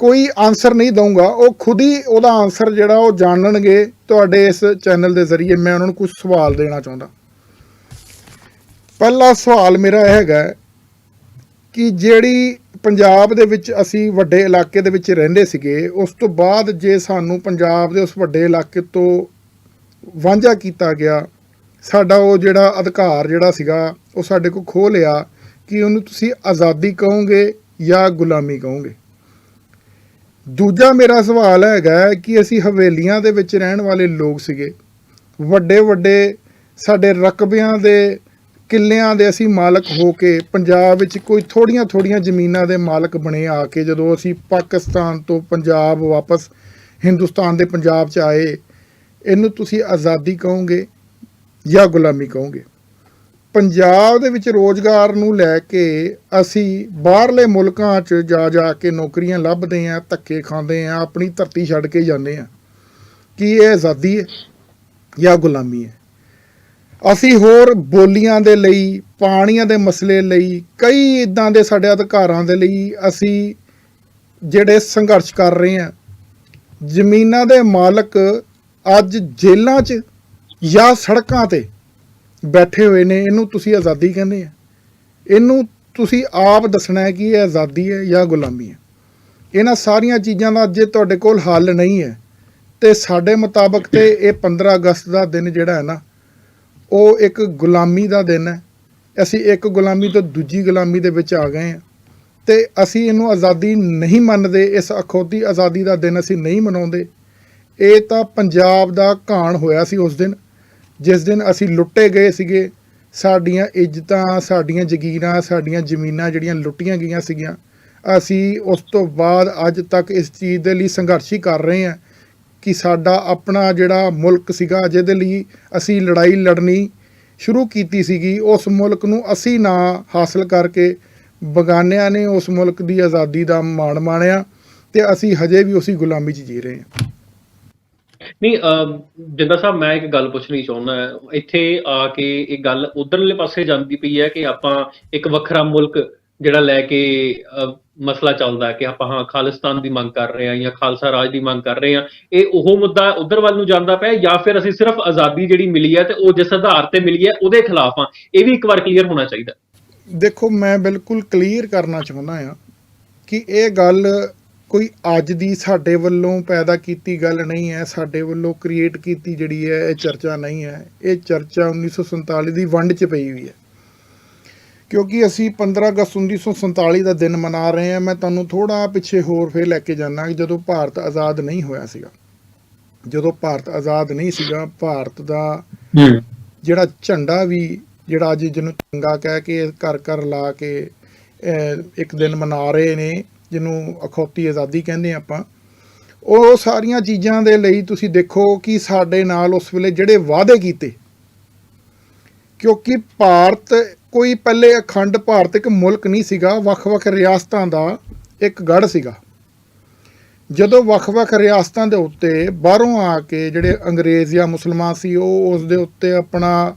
ਕੋਈ ਆਨਸਰ ਨਹੀਂ ਦਊਂਗਾ। ਉਹ ਖੁਦ ਹੀ ਉਹਦਾ ਆਨਸਰ ਜਿਹੜਾ, ਉਹ ਜਾਣਨਗੇ ਤੁਹਾਡੇ ਇਸ ਚੈਨਲ ਦੇ ਜ਼ਰੀਏ, ਮੈਂ ਉਹਨਾਂ ਨੂੰ ਕੁਝ ਸਵਾਲ ਦੇਣਾ ਚਾਹੁੰਦਾ। ਪਹਿਲਾ ਸਵਾਲ ਮੇਰਾ ਇਹ ਹੈਗਾ ਕਿ ਜਿਹੜੀ ਪੰਜਾਬ ਦੇ ਵਿੱਚ ਅਸੀਂ ਵੱਡੇ ਇਲਾਕੇ ਦੇ ਵਿੱਚ ਰਹਿੰਦੇ ਸੀਗੇ, ਉਸ ਤੋਂ ਬਾਅਦ ਜੇ ਸਾਨੂੰ ਪੰਜਾਬ ਦੇ ਉਸ ਵੱਡੇ ਇਲਾਕੇ ਤੋਂ ਵਾਂਝਾ ਕੀਤਾ ਗਿਆ, ਸਾਡਾ ਉਹ ਜਿਹੜਾ ਅਧਿਕਾਰ ਜਿਹੜਾ ਸੀਗਾ, ਉਹ ਸਾਡੇ ਕੋਲ ਖੋਹ ਲਿਆ ਕਿ ਉਹਨੂੰ ਤੁਸੀਂ ਆਜ਼ਾਦੀ ਕਹੋਗੇ ਜਾਂ ਗੁਲਾਮੀ ਕਹੋਗੇ। ਦੂਜਾ ਮੇਰਾ ਸਵਾਲ ਹੈਗਾ ਕਿ ਅਸੀਂ ਹਵੇਲੀਆਂ ਦੇ ਵਿੱਚ ਰਹਿਣ ਵਾਲੇ ਲੋਕ ਸੀਗੇ ਵੱਡੇ ਵੱਡੇ ਸਾਡੇ ਰਕਬਿਆਂ ਦੇ ਕਿੱਲਿਆਂ ਦੇ ਅਸੀਂ ਮਾਲਕ ਹੋ ਕੇ ਪੰਜਾਬ ਵਿੱਚ ਕੋਈ ਥੋੜੀਆਂ ਥੋੜੀਆਂ ਜ਼ਮੀਨਾਂ ਦੇ ਮਾਲਕ ਬਣੇ ਆ ਕੇ ਜਦੋਂ ਅਸੀਂ ਪਾਕਿਸਤਾਨ ਤੋਂ ਪੰਜਾਬ ਵਾਪਸ, ਹਿੰਦੁਸਤਾਨ ਦੇ ਪੰਜਾਬ 'ਚ ਆਏ, ਇਹਨੂੰ ਤੁਸੀਂ ਆਜ਼ਾਦੀ ਕਹੋਗੇ ਜਾਂ ਗੁਲਾਮੀ ਕਹੋਗੇ? ਪੰਜਾਬ ਦੇ ਵਿੱਚ ਰੋਜ਼ਗਾਰ ਨੂੰ ਲੈ ਕੇ ਅਸੀਂ ਬਾਹਰਲੇ ਮੁਲਕਾਂ 'ਚ ਜਾ ਜਾ ਕੇ ਨੌਕਰੀਆਂ ਲੱਭਦੇ ਆਂ, ਧੱਕੇ ਖਾਂਦੇ ਆਂ, ਆਪਣੀ ਧਰਤੀ ਛੱਡ ਕੇ ਜਾਂਦੇ ਆਂ। ਕੀ ਇਹ ਆਜ਼ਾਦੀ ਹੈ ਜਾਂ ਗੁਲਾਮੀ ਹੈ? ਅਸੀਂ ਹੋਰ ਬੋਲੀਆਂ ਦੇ ਲਈ, ਪਾਣੀਆਂ ਦੇ ਮਸਲੇ ਲਈ, ਕਈ ਇਦਾਂ ਦੇ ਸਾਡੇ ਅਧਿਕਾਰਾਂ ਦੇ ਲਈ ਅਸੀਂ ਜਿਹੜੇ ਸੰਘਰਸ਼ ਕਰ ਰਹੇ ਹਾਂ। ਜ਼ਮੀਨਾਂ ਦੇ ਮਾਲਕ ਅੱਜ ਜੇਲ੍ਹਾਂ 'ਚ ਜਾਂ ਸੜਕਾਂ ਤੇ ਬੈਠੇ ਹੋਏ ਨੇ, ਇਹਨੂੰ ਤੁਸੀਂ ਆਜ਼ਾਦੀ ਕਹਿੰਦੇ ਆ। ਇਹਨੂੰ ਤੁਸੀਂ ਆਪ ਦੱਸਣਾ ਹੈ ਕਿ ਇਹ ਆਜ਼ਾਦੀ ਹੈ ਜਾਂ ਗੁਲਾਮੀ ਹੈ। ਇਹਨਾਂ ਸਾਰੀਆਂ ਚੀਜ਼ਾਂ ਦਾ ਜੇ ਤੁਹਾਡੇ ਕੋਲ ਹੱਲ ਨਹੀਂ ਹੈ ਤੇ ਸਾਡੇ ਮੁਤਾਬਕ ਤੇ ਇਹ 15 ਅਗਸਤ ਦਾ ਦਿਨ ਜਿਹੜਾ ਹੈ ਨਾ ਉਹ ਇੱਕ ਗੁਲਾਮੀ ਦਾ ਦਿਨ ਹੈ। ਅਸੀਂ ਇੱਕ ਗੁਲਾਮੀ ਤੋਂ ਦੂਜੀ ਗੁਲਾਮੀ ਦੇ ਵਿੱਚ ਆ ਗਏ ਹਾਂ। ਤੇ ਅਸੀਂ ਇਹਨੂੰ ਆਜ਼ਾਦੀ ਨਹੀਂ ਮੰਨਦੇ, ਇਸ ਅਖੌਤੀ ਆਜ਼ਾਦੀ ਦਾ ਦਿਨ ਅਸੀਂ ਨਹੀਂ ਮਨਾਉਂਦੇ। ਇਹ ਤਾਂ ਪੰਜਾਬ ਦਾ ਘਾਣ ਹੋਇਆ ਸੀ ਉਸ ਦਿਨ, ਜਿਸ ਦਿਨ ਅਸੀਂ ਲੁੱਟੇ ਗਏ ਸੀਗੇ। ਸਾਡੀਆਂ ਇੱਜ਼ਤਾਂ, ਸਾਡੀਆਂ ਜ਼ਗੀਰਾਂ, ਸਾਡੀਆਂ ਜ਼ਮੀਨਾਂ ਜਿਹੜੀਆਂ ਲੁੱਟੀਆਂ ਗਈਆਂ ਸੀਗੀਆਂ, ਅਸੀਂ ਉਸ ਤੋਂ ਬਾਅਦ ਅੱਜ ਤੱਕ ਇਸ ਚੀਜ਼ ਦੇ ਲਈ ਸੰਘਰਸ਼ ਹੀ ਕਰ ਰਹੇ ਹਾਂ। ਕਿ ਸਾਡਾ ਆਪਣਾ ਜਿਹੜਾ ਮੁਲਕ ਸੀਗਾ, ਜਿਹਦੇ ਲਈ ਅਸੀਂ ਲੜਾਈ ਲੜਨੀ ਸ਼ੁਰੂ ਕੀਤੀ ਸੀਗੀ, ਉਸ ਮੁਲਕ ਨੂੰ ਅਸੀਂ ਨਾ ਹਾਸਲ ਕਰਕੇ ਬਗਾਨਿਆਂ ਨੇ ਉਸ ਮੁਲਕ ਦੀ ਆਜ਼ਾਦੀ ਦਾ ਮਾਣ ਮਾਣਿਆ ਤੇ ਅਸੀਂ ਹਜੇ ਵੀ ਉਸੇ ਗੁਲਾਮੀ 'ਚ ਜੀ ਰਹੇ ਹਾਂ। ਨਹੀਂ ਜਿੰਦਾ ਸਾਹਿਬ, ਮੈਂ ਇੱਕ ਗੱਲ ਪੁੱਛਣੀ ਚਾਹੁੰਦਾ ਇੱਥੇ ਆ ਕੇ ਇਹ ਗੱਲ ਉਧਰਲੇ ਪਾਸੇ ਜਾਂਦੀ ਪਈ ਹੈ ਕਿ ਆਪਾਂ ਇੱਕ ਵੱਖਰਾ ਮੁਲਕ ਜਿਹੜਾ ਲੈ ਕੇ ਮਸਲਾ ਚੱਲਦਾ ਹੈ ਕਿ ਆਪਾਂ, ਹਾਂ, ਖਾਲਿਸਤਾਨ ਦੀ ਮੰਗ ਕਰ ਰਹੇ ਹਾਂ ਜਾਂ ਖਾਲਸਾ ਰਾਜ ਦੀ ਮੰਗ ਕਰ ਰਹੇ ਹਾਂ, ਇਹ ਉਹ ਮੁੱਦਾ ਉਧਰ ਵੱਲ ਨੂੰ ਜਾਂਦਾ ਪਿਆ ਜਾਂ ਫਿਰ ਅਸੀਂ ਸਿਰਫ ਆਜ਼ਾਦੀ ਜਿਹੜੀ ਮਿਲੀ ਹੈ ਤੇ ਉਹ ਜਿਸ ਆਧਾਰ ਤੇ ਮਿਲੀ ਹੈ, ਉਹਦੇ ਖਿਲਾਫ ਆ ਇਹ ਵੀ ਇੱਕ ਵਾਰ ਕਲੀਅਰ ਹੋਣਾ ਚਾਹੀਦਾ। ਦੇਖੋ, ਮੈਂ ਬਿਲਕੁਲ ਕਲੀਅਰ ਕਰਨਾ ਚਾਹੁੰਦਾ ਹਾਂ ਕਿ ਇਹ ਗੱਲ ਕੋਈ ਅੱਜ ਦੀ ਸਾਡੇ ਵੱਲੋਂ ਪੈਦਾ ਕੀਤੀ ਗੱਲ ਨਹੀਂ ਹੈ, ਸਾਡੇ ਵੱਲੋਂ ਕ੍ਰੀਏਟ ਕੀਤੀ ਜਿਹੜੀ ਹੈ, ਇਹ ਚਰਚਾ ਨਹੀਂ ਹੈ। ਇਹ ਚਰਚਾ 1947 ਦੀ ਵੰਡ 'ਚ ਪਈ ਹੋਈ ਹੈ। ਕਿਉਂਕਿ ਅਸੀਂ 15 ਅਗਸਤ 1947 ਦਾ ਦਿਨ ਮਨਾ ਰਹੇ ਹਾਂ ਮੈਂ ਤੁਹਾਨੂੰ ਥੋੜਾ ਪਿੱਛੇ ਹੋਰ ਫੇਰ ਲੈ ਕੇ ਜਾਣਾ ਕਿ ਜਦੋਂ ਭਾਰਤ ਆਜ਼ਾਦ ਨਹੀਂ ਹੋਇਆ ਸੀਗਾ ਜਦੋਂ ਭਾਰਤ ਆਜ਼ਾਦ ਨਹੀਂ ਸੀਗਾ ਭਾਰਤ ਦਾ ਜਿਹੜਾ ਝੰਡਾ ਵੀ ਜਿਹੜਾ ਅੱਜ ਜਿਹਨੂੰ ਚੰਗਾ ਕਹਿ ਕੇ ਘਰ ਘਰ ਲਾ ਕੇ ਇੱਕ ਦਿਨ ਮਨਾ ਰਹੇ ਨੇ ਜਿਹਨੂੰ ਅਖੌਤੀ ਆਜ਼ਾਦੀ ਕਹਿੰਦੇ ਆਪਾਂ ਉਹ ਸਾਰੀਆਂ ਚੀਜ਼ਾਂ ਦੇ ਲਈ ਤੁਸੀਂ ਦੇਖੋ ਕਿ ਸਾਡੇ ਨਾਲ ਉਸ ਵੇਲੇ ਜਿਹੜੇ ਵਾਅਦੇ ਕੀਤੇ ਕਿਉਂਕਿ ਭਾਰਤ ਕੋਈ ਪਹਿਲੇ ਅਖੰਡ ਭਾਰਤ ਇੱਕ ਮੁਲਕ ਨਹੀਂ ਸੀਗਾ, ਵੱਖ-ਵੱਖ ਰਿਆਸਤਾਂ ਦਾ ਇੱਕ ਗੜ ਸੀਗਾ। ਜਦੋਂ ਵੱਖ-ਵੱਖ ਰਿਆਸਤਾਂ ਦੇ ਉੱਤੇ ਬਾਹਰੋਂ ਆ ਕੇ ਜਿਹੜੇ ਅੰਗਰੇਜ਼ ਜਾਂ ਮੁਸਲਮਾਨ ਸੀ, ਉਹ ਉਸ ਦੇ ਉੱਤੇ ਆਪਣਾ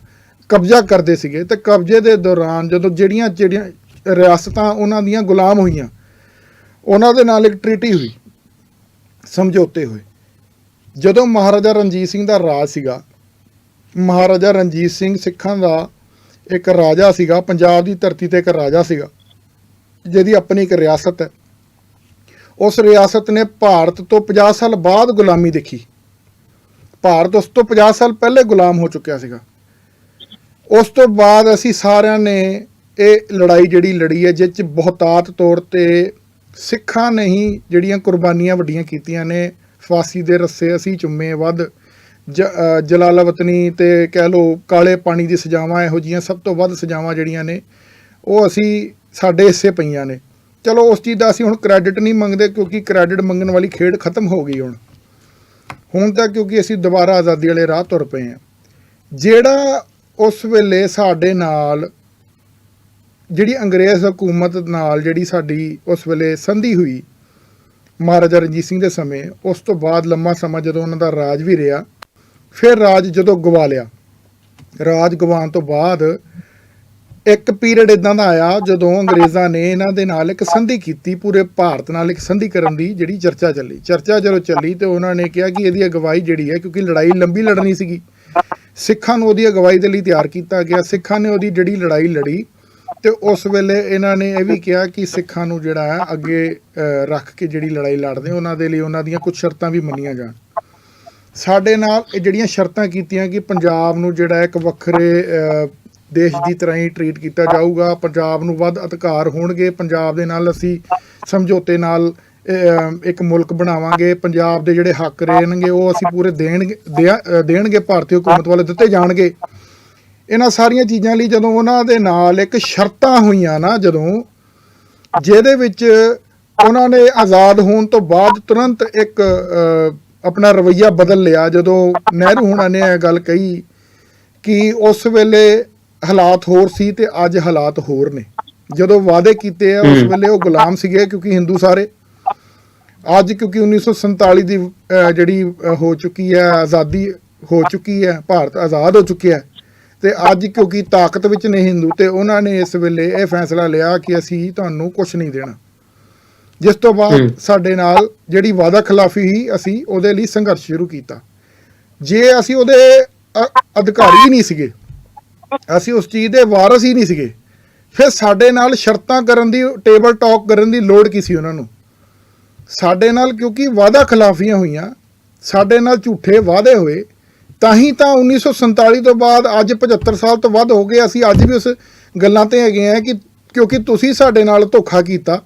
ਕਬਜ਼ਾ ਕਰਦੇ ਸੀਗੇ ਤੇ ਕਬਜ਼ੇ ਦੇ ਦੌਰਾਨ ਜਦੋਂ ਜਿਹੜੀਆਂ ਜਿਹੜੀਆਂ ਰਿਆਸਤਾਂ ਉਹਨਾਂ ਦੀਆਂ ਗੁਲਾਮ ਹੋਈਆਂ, ਉਹਨਾਂ ਦੇ ਨਾਲ ਇੱਕ ਟ੍ਰੀਟੀ ਹੋਈ, ਸਮਝੌਤੇ ਹੋਏ। ਜਦੋਂ ਮਹਾਰਾਜਾ ਰਣਜੀਤ ਸਿੰਘ ਦਾ ਰਾਜ ਸੀਗਾ, ਮਹਾਰਾਜਾ ਰਣਜੀਤ ਸਿੰਘ ਸਿੱਖਾਂ ਦਾ ਇੱਕ ਰਾਜਾ ਸੀਗਾ, ਪੰਜਾਬ ਦੀ ਧਰਤੀ ਤੇ ਇੱਕ ਰਾਜਾ ਸੀਗਾ, ਜਿਹਦੀ ਆਪਣੀ ਇੱਕ ਰਿਆਸਤ ਹੈ। ਉਸ ਰਿਆਸਤ ਨੇ ਭਾਰਤ ਤੋਂ 50 ਸਾਲ ਬਾਅਦ ਗੁਲਾਮੀ ਦੇਖੀ। ਭਾਰਤ ਉਸ ਤੋਂ 50 ਸਾਲ ਪਹਿਲੇ ਗੁਲਾਮ ਹੋ ਚੁੱਕਿਆ ਸੀਗਾ। ਉਸ ਤੋਂ ਬਾਅਦ ਅਸੀਂ ਸਾਰਿਆਂ ਨੇ ਇਹ ਲੜਾਈ ਜਿਹੜੀ ਲੜੀ ਹੈ ਜਿਸ ਚ ਬਹੁਤਾਤ ਤੌਰ ਤੇ ਸਿੱਖਾਂ ਨੇ ਹੀ ਜਿਹੜੀਆਂ ਕੁਰਬਾਨੀਆਂ ਵੱਡੀਆਂ ਕੀਤੀਆਂ ਨੇ, ਫਾਸੀ ਦੇ ਰੱਸੇ ਅਸੀਂ ਚੁੰਮੇ ਵੱਧ ਜਲਾਲਵਤਨੀ ਤੇ ਕਹਿ ਲੋ ਕਾਲੇ ਪਾਣੀ ਦੀ ਸਜ਼ਾਵਾਂ ਇਹੋ ਜੀਆਂ ਸਭ ਤੋਂ ਵੱਧ ਸਜ਼ਾਵਾਂ ਜਿਹੜੀਆਂ ਨੇ, ਉਹ ਅਸੀਂ ਸਾਡੇ ਹਿੱਸੇ ਪਈਆਂ ਨੇ। ਚਲੋ ਉਸ ਚੀਜ਼ ਦਾ ਅਸੀਂ ਹੁਣ ਕ੍ਰੈਡਿਟ ਨਹੀਂ ਮੰਗਦੇ ਕਿਉਂਕਿ ਕ੍ਰੈਡਿਟ ਮੰਗਣ ਵਾਲੀ ਖੇਡ ਖਤਮ ਹੋ ਗਈ ਹੁਣ। ਹੁਣ ਤਾਂ ਕਿਉਂਕਿ ਅਸੀਂ ਦੁਬਾਰਾ ਆਜ਼ਾਦੀ ਵਾਲੇ ਰਾਹ ਤੁਰ ਪਏ ਹਾਂ। ਜਿਹੜਾ ਉਸ ਵੇਲੇ ਸਾਡੇ ਨਾਲ ਜਿਹੜੀ ਅੰਗਰੇਜ਼ ਹਕੂਮਤ ਨਾਲ ਜਿਹੜੀ ਸਾਡੀ ਉਸ ਵੇਲੇ ਸੰਧੀ ਹੋਈ, ਮਹਾਰਾਜਾ ਰਣਜੀਤ ਸਿੰਘ ਦੇ ਸਮੇਂ, ਉਸ ਤੋਂ ਬਾਅਦ ਲੰਮਾ ਸਮਾਂ ਜਦੋਂ ਉਹਨਾਂ ਦਾ ਰਾਜ ਵੀ ਰਿਹਾ ਫਿਰ ਰਾਜ ਜਦੋਂ ਗਵਾ ਲਿਆ। ਰਾਜ ਗਵਾਉਣ ਤੋਂ ਬਾਅਦ ਇੱਕ ਪੀਰੀਅਡ ਇਦਾਂ ਦਾ ਆਇਆ ਜਦੋਂ ਅੰਗਰੇਜ਼ਾਂ ਨੇ ਇਹਨਾਂ ਦੇ ਨਾਲ ਇੱਕ ਸੰਧੀ ਕੀਤੀ, ਪੂਰੇ ਭਾਰਤ ਨਾਲ ਇੱਕ ਸੰਧੀ ਕਰਨ ਦੀ ਜਿਹੜੀ ਚਰਚਾ ਚੱਲੀ। ਚਰਚਾ ਜਦੋਂ ਚੱਲੀ ਤੇ ਉਹਨਾਂ ਨੇ ਕਿਹਾ ਕਿ ਇਹਦੀ ਅਗਵਾਈ ਜਿਹੜੀ ਹੈ, ਕਿਉਂਕਿ ਲੜਾਈ ਲੰਬੀ ਲੜਨੀ ਸੀਗੀ। ਸਿੱਖਾਂ ਨੂੰ ਉਹਦੀ ਅਗਵਾਈ ਦੇ ਲਈ ਤਿਆਰ ਕੀਤਾ ਗਿਆ। ਸਿੱਖਾਂ ਨੇ ਉਹਦੀ ਜਿਹੜੀ ਲੜਾਈ ਲੜੀ ਤੇ ਉਸ ਵੇਲੇ ਇਹਨਾਂ ਨੇ ਇਹ ਵੀ ਕਿਹਾ ਕਿ ਸਿੱਖਾਂ ਨੂੰ ਜਿਹੜਾ ਹੈ ਅੱਗੇ ਰੱਖ ਕੇ ਜਿਹੜੀ ਲੜਾਈ ਲੜਦੇ, ਉਹਨਾਂ ਦੇ ਲਈ ਉਹਨਾਂ ਦੀਆਂ ਕੁਝ ਸ਼ਰਤਾਂ ਵੀ ਮੰਨੀਆਂ ਜਾਣ। ਸਾਡੇ ਨਾਲ ਇਹ ਜਿਹੜੀਆਂ ਸ਼ਰਤਾਂ ਕੀਤੀਆਂ ਕਿ ਪੰਜਾਬ ਨੂੰ ਜਿਹੜਾ ਇੱਕ ਵੱਖਰੇ ਦੇਸ਼ ਦੀ ਤਰ੍ਹਾਂ ਹੀ ਟਰੀਟ ਕੀਤਾ ਜਾਊਗਾ, ਪੰਜਾਬ ਨੂੰ ਵੱਧ ਅਧਿਕਾਰ ਹੋਣਗੇ, ਪੰਜਾਬ ਦੇ ਨਾਲ ਅਸੀਂ ਸਮਝੌਤੇ ਨਾਲ ਇੱਕ ਮੁਲਕ ਬਣਾਵਾਂਗੇ, ਪੰਜਾਬ ਦੇ ਜਿਹੜੇ ਹੱਕ ਰਹਿਣਗੇ ਉਹ ਅਸੀਂ ਪੂਰੇ ਦੇਣਗੇ ਦੇਣਗੇ, ਭਾਰਤੀ ਹਕੂਮਤ ਵੱਲੋਂ ਦਿੱਤੇ ਜਾਣਗੇ। ਇਹਨਾਂ ਸਾਰੀਆਂ ਚੀਜ਼ਾਂ ਲਈ ਜਦੋਂ ਉਹਨਾਂ ਦੇ ਨਾਲ ਇੱਕ ਸ਼ਰਤਾਂ ਹੋਈਆਂ ਨਾ ਜਦੋਂ, ਜਿਹਦੇ ਵਿੱਚ ਉਹਨਾਂ ਨੇ ਆਜ਼ਾਦ ਹੋਣ ਤੋਂ ਬਾਅਦ ਤੁਰੰਤ ਇੱਕ ਆਪਣਾ ਰਵਈਆ ਬਦਲ ਲਿਆ। ਜਦੋਂ ਨਹਿਰੂ ਹੁਣਾਂ ਨੇ ਇਹ ਗੱਲ ਕਹੀ ਕਿ ਉਸ ਵੇਲੇ ਹਾਲਾਤ ਹੋਰ ਸੀ ਤੇ ਅੱਜ ਹਾਲਾਤ ਹੋਰ ਨੇ। ਜਦੋਂ ਵਾਅਦੇ ਕੀਤੇ ਆ ਉਸ। ਵੇਲੇ ਉਹ ਗੁਲਾਮ ਸੀਗੇ ਕਿਉਂਕਿ ਹਿੰਦੂ ਸਾਰੇ। ਅੱਜ ਕਿਉਂਕਿ 1947 ਦੀ ਜਿਹੜੀ ਹੋ ਚੁੱਕੀ ਹੈ ਆਜ਼ਾਦੀ ਹੋ ਚੁੱਕੀ ਹੈ ਭਾਰਤ ਆਜ਼ਾਦ ਹੋ ਚੁੱਕਿਆ ਤੇ ਅੱਜ ਕਿਉਂਕਿ ਤਾਕਤ ਵਿੱਚ ਨੇ ਹਿੰਦੂ ਤੇ ਉਹਨਾਂ ਨੇ ਇਸ ਵੇਲੇ ਇਹ ਫੈਸਲਾ ਲਿਆ ਕਿ ਅਸੀਂ ਤੁਹਾਨੂੰ ਕੁਝ ਨਹੀਂ ਦੇਣਾ। ਜਿਸ ਤੋਂ ਬਾਅਦ। ਸਾਡੇ ਨਾਲ ਜਿਹੜੀ ਵਾਅਦਾ ਖਿਲਾਫੀ ਸੀ ਅਸੀਂ ਉਹਦੇ ਲਈ ਸੰਘਰਸ਼ ਸ਼ੁਰੂ ਕੀਤਾ ਜੇ ਅਸੀਂ ਉਹਦੇ ਅਧਿਕਾਰੀ ਹੀ ਨਹੀਂ ਸੀਗੇ ਅਸੀਂ ਉਸ ਚੀਜ਼ ਦੇ ਵਾਰਸ ਹੀ ਨਹੀਂ ਸੀਗੇ ਫਿਰ ਸਾਡੇ ਨਾਲ ਸ਼ਰਤਾਂ ਕਰਨ ਦੀ ਟੇਬਲ ਟਾਕ ਕਰਨ ਦੀ ਲੋੜ ਕੀ ਸੀ ਉਹਨਾਂ ਨੂੰ ਸਾਡੇ ਨਾਲ ਕਿਉਂਕਿ ਵਾਅਦਾ ਖਿਲਾਫੀਆਂ ਹੋਈਆਂ ਸਾਡੇ ਨਾਲ ਝੂਠੇ ਵਾਅਦੇ ਹੋਏ ਤਾਂ ਹੀ ਤਾਂ 1947 ਤੋਂ ਬਾਅਦ ਅੱਜ 75 ਸਾਲ ਤੋਂ ਵੱਧ ਹੋ ਗਏ ਅਸੀਂ ਅੱਜ ਵੀ ਉਸ ਗੱਲਾਂ ਤੇ ਹੈਗੇ ਆ ਕਿ ਕਿਉਂਕਿ ਤੁਸੀਂ ਸਾਡੇ ਨਾਲ ਧੋਖਾ ਕੀਤਾ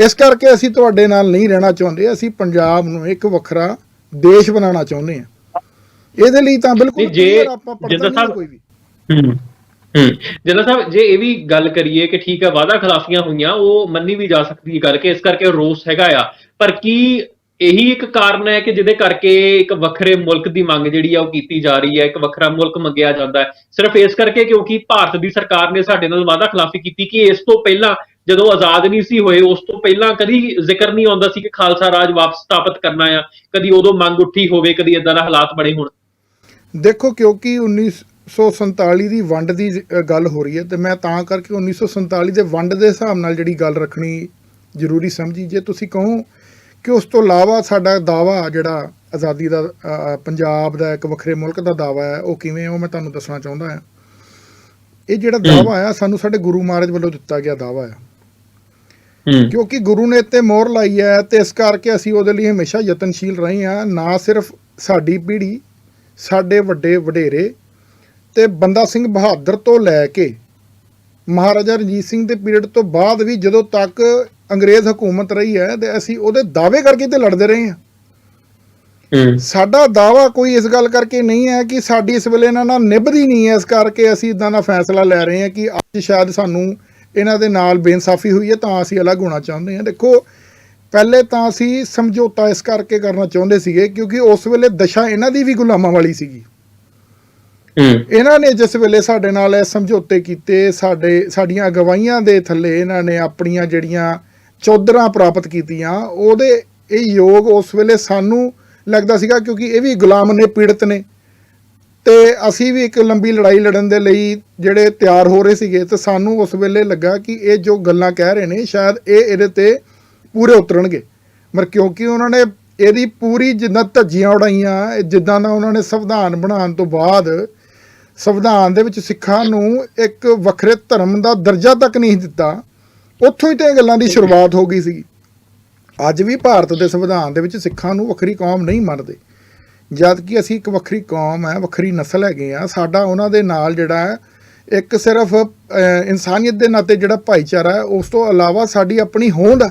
ਇਸ ਕਰਕੇ ਅਸੀਂ ਤੁਹਾਡੇ ਨਾਲ ਨਹੀਂ ਰਹਿਣਾ ਚਾਹੁੰਦੇ ਅਸੀਂ ਪੰਜਾਬ ਨੂੰ ਇੱਕ ਵੱਖਰਾ ਦੇਸ਼ ਬਣਾਉਣਾ ਚਾਹੁੰਦੇ ਹਾਂ। ਇਹਦੇ ਲਈ ਤਾਂ ਬਿਲਕੁਲ ਜੇ ਜਿੱਦਾਂ ਸਾਹਿਬ- ਕੋਈ ਵੀ। ਹੂੰ ਹੂੰ। ਜਨਰਲ ਸਾਹਿਬ ਜੇ ਇਹ ਵੀ ਗੱਲ ਕਰੀਏ ਕਿ ਠੀਕ ਹੈ ਵਾਅਦਾ ਖਿਲਾਫੀਆਂ ਹੋਈਆਂ ਉਹ ਮੰਨੀ ਵੀ ਜਾ ਸਕਦੀ ਹੈ ਕਰਕੇ ਇਸ ਕਰਕੇ ਰੋਸ ਹੈਗਾ ਆ। ਪਰ ਕੀ ਇਹੀ ਇੱਕ ਕਾਰਨ ਹੈ ਕਿ ਜਿਹਦੇ ਕਰਕੇ ਇੱਕ ਵੱਖਰੇ ਮੁਲਕ ਦੀ ਮੰਗ ਜਿਹੜੀ ਆ ਉਹ ਕੀਤੀ ਜਾ ਰਹੀ ਹੈ ਇੱਕ ਵੱਖਰਾ ਮੁਲਕ ਮੰਗਿਆ ਜਾਂਦਾ ਹੈ? ਸਿਰਫ ਇਸ ਕਰਕੇ ਕਿਉਂਕਿ ਭਾਰਤ ਦੀ ਸਰਕਾਰ ਨੇ ਸਾਡੇ ਨਾਲ ਵਾਅਦਾ ਖਿਲਾਫੀ ਕੀਤੀ ਕਿ ਇਸ ਤੋਂ ਪਹਿਲਾਂ ਜਦੋਂ ਆਜ਼ਾਦ ਨਹੀਂ ਸੀ ਹੋਏ ਉਸ ਤੋਂ ਪਹਿਲਾਂ ਕਦੀ ਜ਼ਿਕਰ ਨਹੀਂ ਆਉਂਦਾ ਸੀ ਕਿ ਖਾਲਸਾ ਰਾਜ ਵਾਪਸ ਸਥਾਪਿਤ ਕਰਨਾ ਆ। ਕਦੀ ਉਦੋਂ ਮੰਗ ਉੱਠੀ ਹੋਵੇ ਕਦੀ ਇਦਾਂ ਦਾ ਹਾਲਾਤ ਬਣੇ ਹੋਣ। ਦੇਖੋ ਕਿਉਂਕਿ 1947 ਦੀ ਵੰਡ ਦੀ ਗੱਲ ਹੋ ਰਹੀ ਹੈ ਤੇ ਮੈਂ ਤਾਂ ਕਰਕੇ 1947 ਦੇ ਵੰਡ ਦੇ ਹਿਸਾਬ ਨਾਲ ਜਿਹੜੀ ਗੱਲ ਰੱਖਣੀ ਜ਼ਰੂਰੀ ਸਮਝੀ। ਜੇ ਤੁਸੀਂ ਕਹੋ ਕਿ ਉਸ ਤੋਂ ਇਲਾਵਾ ਸਾਡਾ ਦਾਵਾ ਜਿਹੜਾ ਆਜ਼ਾਦੀ ਦਾ ਪੰਜਾਬ ਦਾ ਇੱਕ ਵੱਖਰੇ ਮੁਲਕ ਦਾ ਦਾਵਾ ਹੈ ਉਹ ਕਿਵੇਂ ਉਹ ਮੈਂ ਤੁਹਾਨੂੰ ਦੱਸਣਾ ਚਾਹੁੰਦਾ ਹਾਂ। ਇਹ ਜਿਹੜਾ ਦਾਵਾ ਆ ਸਾਨੂੰ ਸਾਡੇ ਗੁਰੂ ਮਹਾਰਾਜ ਵੱਲੋਂ ਦਿੱਤਾ ਗਿਆ ਦਾਵਾ ਆ। ਹੂੰ ਕਿਉਂਕਿ ਗੁਰੂ ਨੇ ਤੇ ਮੋਹਰ ਲਾਈ ਹੈ ਤੇ ਇਸ ਕਰਕੇ ਅਸੀਂ ਉਹਦੇ ਲਈ ਹਮੇਸ਼ਾ ਯਤਨਸ਼ੀਲ ਰਹੇ ਹਾਂ ਨਾ ਸਿਰਫ ਸਾਡੀ ਪੀੜ੍ਹੀ ਸਾਡੇ ਵੱਡੇ ਵਡੇਰੇ ਤੇ ਬੰਦਾ ਸਿੰਘ ਬਹਾਦਰ ਤੋਂ ਲੈ ਕੇ ਮਹਾਰਾਜਾ ਰਣਜੀਤ ਸਿੰਘ ਦੇ ਪੀਰੀਅਡ ਤੋਂ ਬਾਅਦ ਵੀ ਜਦੋਂ ਤੱਕ ਅੰਗਰੇਜ਼ ਹਕੂਮਤ ਰਹੀ ਹੈ ਤੇ ਅਸੀਂ ਉਹਦੇ ਦਾਅਵੇ ਕਰਕੇ ਤੇ ਲੜਦੇ ਰਹੇ ਹਾਂ। ਹੂੰ। ਸਾਡਾ ਦਾਵਾ ਕੋਈ ਇਸ ਗੱਲ ਕਰਕੇ ਨਹੀਂ ਹੈ ਕਿ ਸਾਡੀ ਇਸ ਵੇਲੇ ਇਹਨਾਂ ਨਾਲ ਨਿਭਦੀ ਨਹੀਂ ਹੈ ਇਸ ਕਰਕੇ ਅਸੀਂ ਇਦਾਂ ਦਾ ਫੈਸਲਾ ਲੈ ਰਹੇ ਹਾਂ ਕਿ ਅੱਜ ਸ਼ਾਇਦ ਸਾਨੂੰ ਇਹਨਾਂ ਦੇ ਨਾਲ ਬੇਇਨਸਾਫੀ ਹੋਈ ਹੈ ਤਾਂ ਅਸੀਂ ਅਲੱਗ ਹੋਣਾ ਚਾਹੁੰਦੇ ਹਾਂ। ਦੇਖੋ ਪਹਿਲੇ ਤਾਂ ਅਸੀਂ ਸਮਝੌਤਾ ਇਸ ਕਰਕੇ ਕਰਨਾ ਚਾਹੁੰਦੇ ਸੀਗੇ ਕਿਉਂਕਿ ਉਸ ਵੇਲੇ ਦਸ਼ਾ ਇਹਨਾਂ ਦੀ ਵੀ ਗੁਲਾਮਾਂ ਵਾਲੀ ਸੀਗੀ। ਇਹਨਾਂ ਨੇ ਜਿਸ ਵੇਲੇ ਸਾਡੇ ਨਾਲ ਇਹ ਸਮਝੌਤੇ ਕੀਤੇ ਸਾਡੇ ਸਾਡੀਆਂ ਅਗਵਾਈਆਂ ਦੇ ਥੱਲੇ ਇਹਨਾਂ ਨੇ ਆਪਣੀਆਂ ਜਿਹੜੀਆਂ ਚੌਧਰਾਂ ਪ੍ਰਾਪਤ ਕੀਤੀਆਂ ਉਹਦੇ ਇਹ ਯੋਗ ਉਸ ਵੇਲੇ ਸਾਨੂੰ ਲੱਗਦਾ ਸੀਗਾ ਕਿਉਂਕਿ ਇਹ ਵੀ ਗੁਲਾਮ ਨੇ ਪੀੜਤ ਨੇ। ਤੇ ਅਸੀਂ ਵੀ ਇੱਕ ਲੰਬੀ ਲੜਾਈ ਲੜਨ ਦੇ ਲਈ ਜਿਹੜੇ ਤਿਆਰ ਹੋ ਰਹੇ ਸੀਗੇ ਤੇ ਸਾਨੂੰ ਉਸ ਵੇਲੇ ਲੱਗਾ ਕਿ ਇਹ ਜੋ ਗੱਲਾਂ ਕਹਿ ਰਹੇ ਨੇ, ਸ਼ਾਇਦ ਇਹ ਇਹਦੇ ਤੇ ਪੂਰੇ ਉਤਰਨਗੇ। ਮਰ ਕਿਉਂਕਿ ਉਹਨਾਂ ਨੇ ਇਹਦੀ ਪੂਰੀ ਜਿੱਦਾਂ ਧੱਜੀਆਂ ਉਡਾਈਆਂ, ਜਿੱਦਾਂ ਦਾ ਉਹਨਾਂ ਨੇ ਸੰਵਿਧਾਨ ਬਣਾਉਣ ਤੋਂ ਬਾਅਦ ਸੰਵਿਧਾਨ ਦੇ ਵਿੱਚ ਸਿੱਖਾਂ ਨੂੰ ਇੱਕ ਵੱਖਰੇ ਧਰਮ ਦਾ ਦਰਜਾ ਤੱਕ ਨਹੀਂ ਦਿੱਤਾ, ਉੱਥੋਂ ਹੀ ਤੇ ਇਹ ਗੱਲਾਂ ਦੀ ਸ਼ੁਰੂਆਤ ਹੋ ਗਈ ਸੀ। ਅੱਜ ਵੀ ਭਾਰਤ ਦੇ ਸੰਵਿਧਾਨ ਦੇ ਵਿੱਚ ਸਿੱਖਾਂ ਨੂੰ ਵੱਖਰੀ ਕੌਮ ਨਹੀਂ ਮੰਨਦੇ। ਜਦ ਕਿ ਅਸੀਂ ਇੱਕ ਵੱਖਰੀ ਕੌਮ ਹੈ, ਵੱਖਰੀ ਨਸਲ ਹੈਗੇ ਆ ਸਾਡਾ ਉਹਨਾਂ ਦੇ ਨਾਲ ਜਿਹੜਾ ਇੱਕ ਸਿਰਫ ਇਨਸਾਨੀਅਤ ਦੇ ਨਾਤੇ ਜਿਹੜਾ ਭਾਈਚਾਰਾ ਹੈ, ਉਸ ਤੋਂ ਇਲਾਵਾ ਸਾਡੀ ਆਪਣੀ ਹੋਂਦ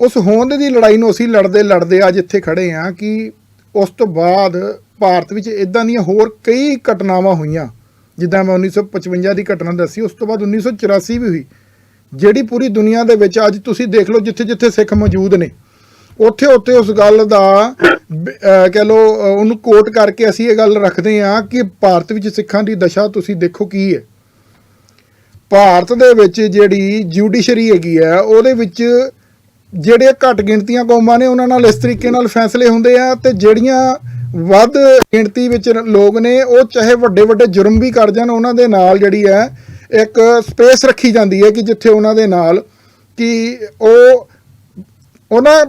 ਉਸ ਹੋਂਦ ਦੀ ਲੜਾਈ ਨੂੰ ਅਸੀਂ ਲੜਦੇ ਲੜਦੇ ਅੱਜ ਇੱਥੇ ਖੜੇ ਆ ਕਿ ਉਸ ਤੋਂ ਬਾਅਦ ਭਾਰਤ ਵਿੱਚ ਇਦਾਂ ਦੀਆਂ ਹੋਰ ਕਈ ਘਟਨਾਵਾਂ ਹੋਈਆਂ। ਜਿੱਦਾਂ ਮੈਂ 1955 ਦੀ ਘਟਨਾ ਦੱਸੀ, ਉਸ ਤੋਂ ਬਾਅਦ 1984 ਵੀ ਹੋਈ। ਜਿਹੜੀ ਪੂਰੀ ਦੁਨੀਆ ਦੇ ਵਿੱਚ ਅੱਜ ਤੁਸੀਂ ਦੇਖ ਲਓ ਜਿੱਥੇ ਜਿੱਥੇ ਸਿੱਖ ਮੌਜੂਦ ਨੇ। ਉੱਥੇ ਉੱਥੇ ਉਸ ਗੱਲ ਦਾ ਕਹਿ ਲਓ ਉਹਨੂੰ ਕੋਟ ਕਰਕੇ ਅਸੀਂ ਇਹ ਗੱਲ ਰੱਖਦੇ ਹਾਂ ਕਿ ਭਾਰਤ ਵਿੱਚ ਸਿੱਖਾਂ ਦੀ ਦਸ਼ਾ ਤੁਸੀਂ ਦੇਖੋ ਕੀ ਹੈ। ਭਾਰਤ ਦੇ ਵਿੱਚ ਜਿਹੜੀ ਜੁਡੀਸ਼ਰੀ ਹੈਗੀ ਆ ਉਹਦੇ ਵਿੱਚ ਜਿਹੜੇ ਘੱਟ ਗਿਣਤੀਆਂ ਕੌਮਾਂ ਨੇ, ਉਹਨਾਂ ਨਾਲ ਇਸ ਤਰੀਕੇ ਨਾਲ ਫੈਸਲੇ ਹੁੰਦੇ ਆ ਤੇ ਜਿਹੜੀਆਂ ਵੱਧ ਗਿਣਤੀ ਵਿੱਚ ਲੋਕ ਨੇ, ਉਹ ਚਾਹੇ ਵੱਡੇ ਵੱਡੇ ਜੁਰਮ ਵੀ ਕਰ ਜਾਣ, ਉਹਨਾਂ ਦੇ ਨਾਲ ਜਿਹੜੀ ਹੈ, ਇੱਕ ਸਪੇਸ ਰੱਖੀ ਜਾਂਦੀ ਹੈ ਕਿ ਜਿੱਥੇ ਉਹਨਾਂ ਦੇ ਨਾਲ ਕਿ ਉਹ, ਉਹਨਾਂ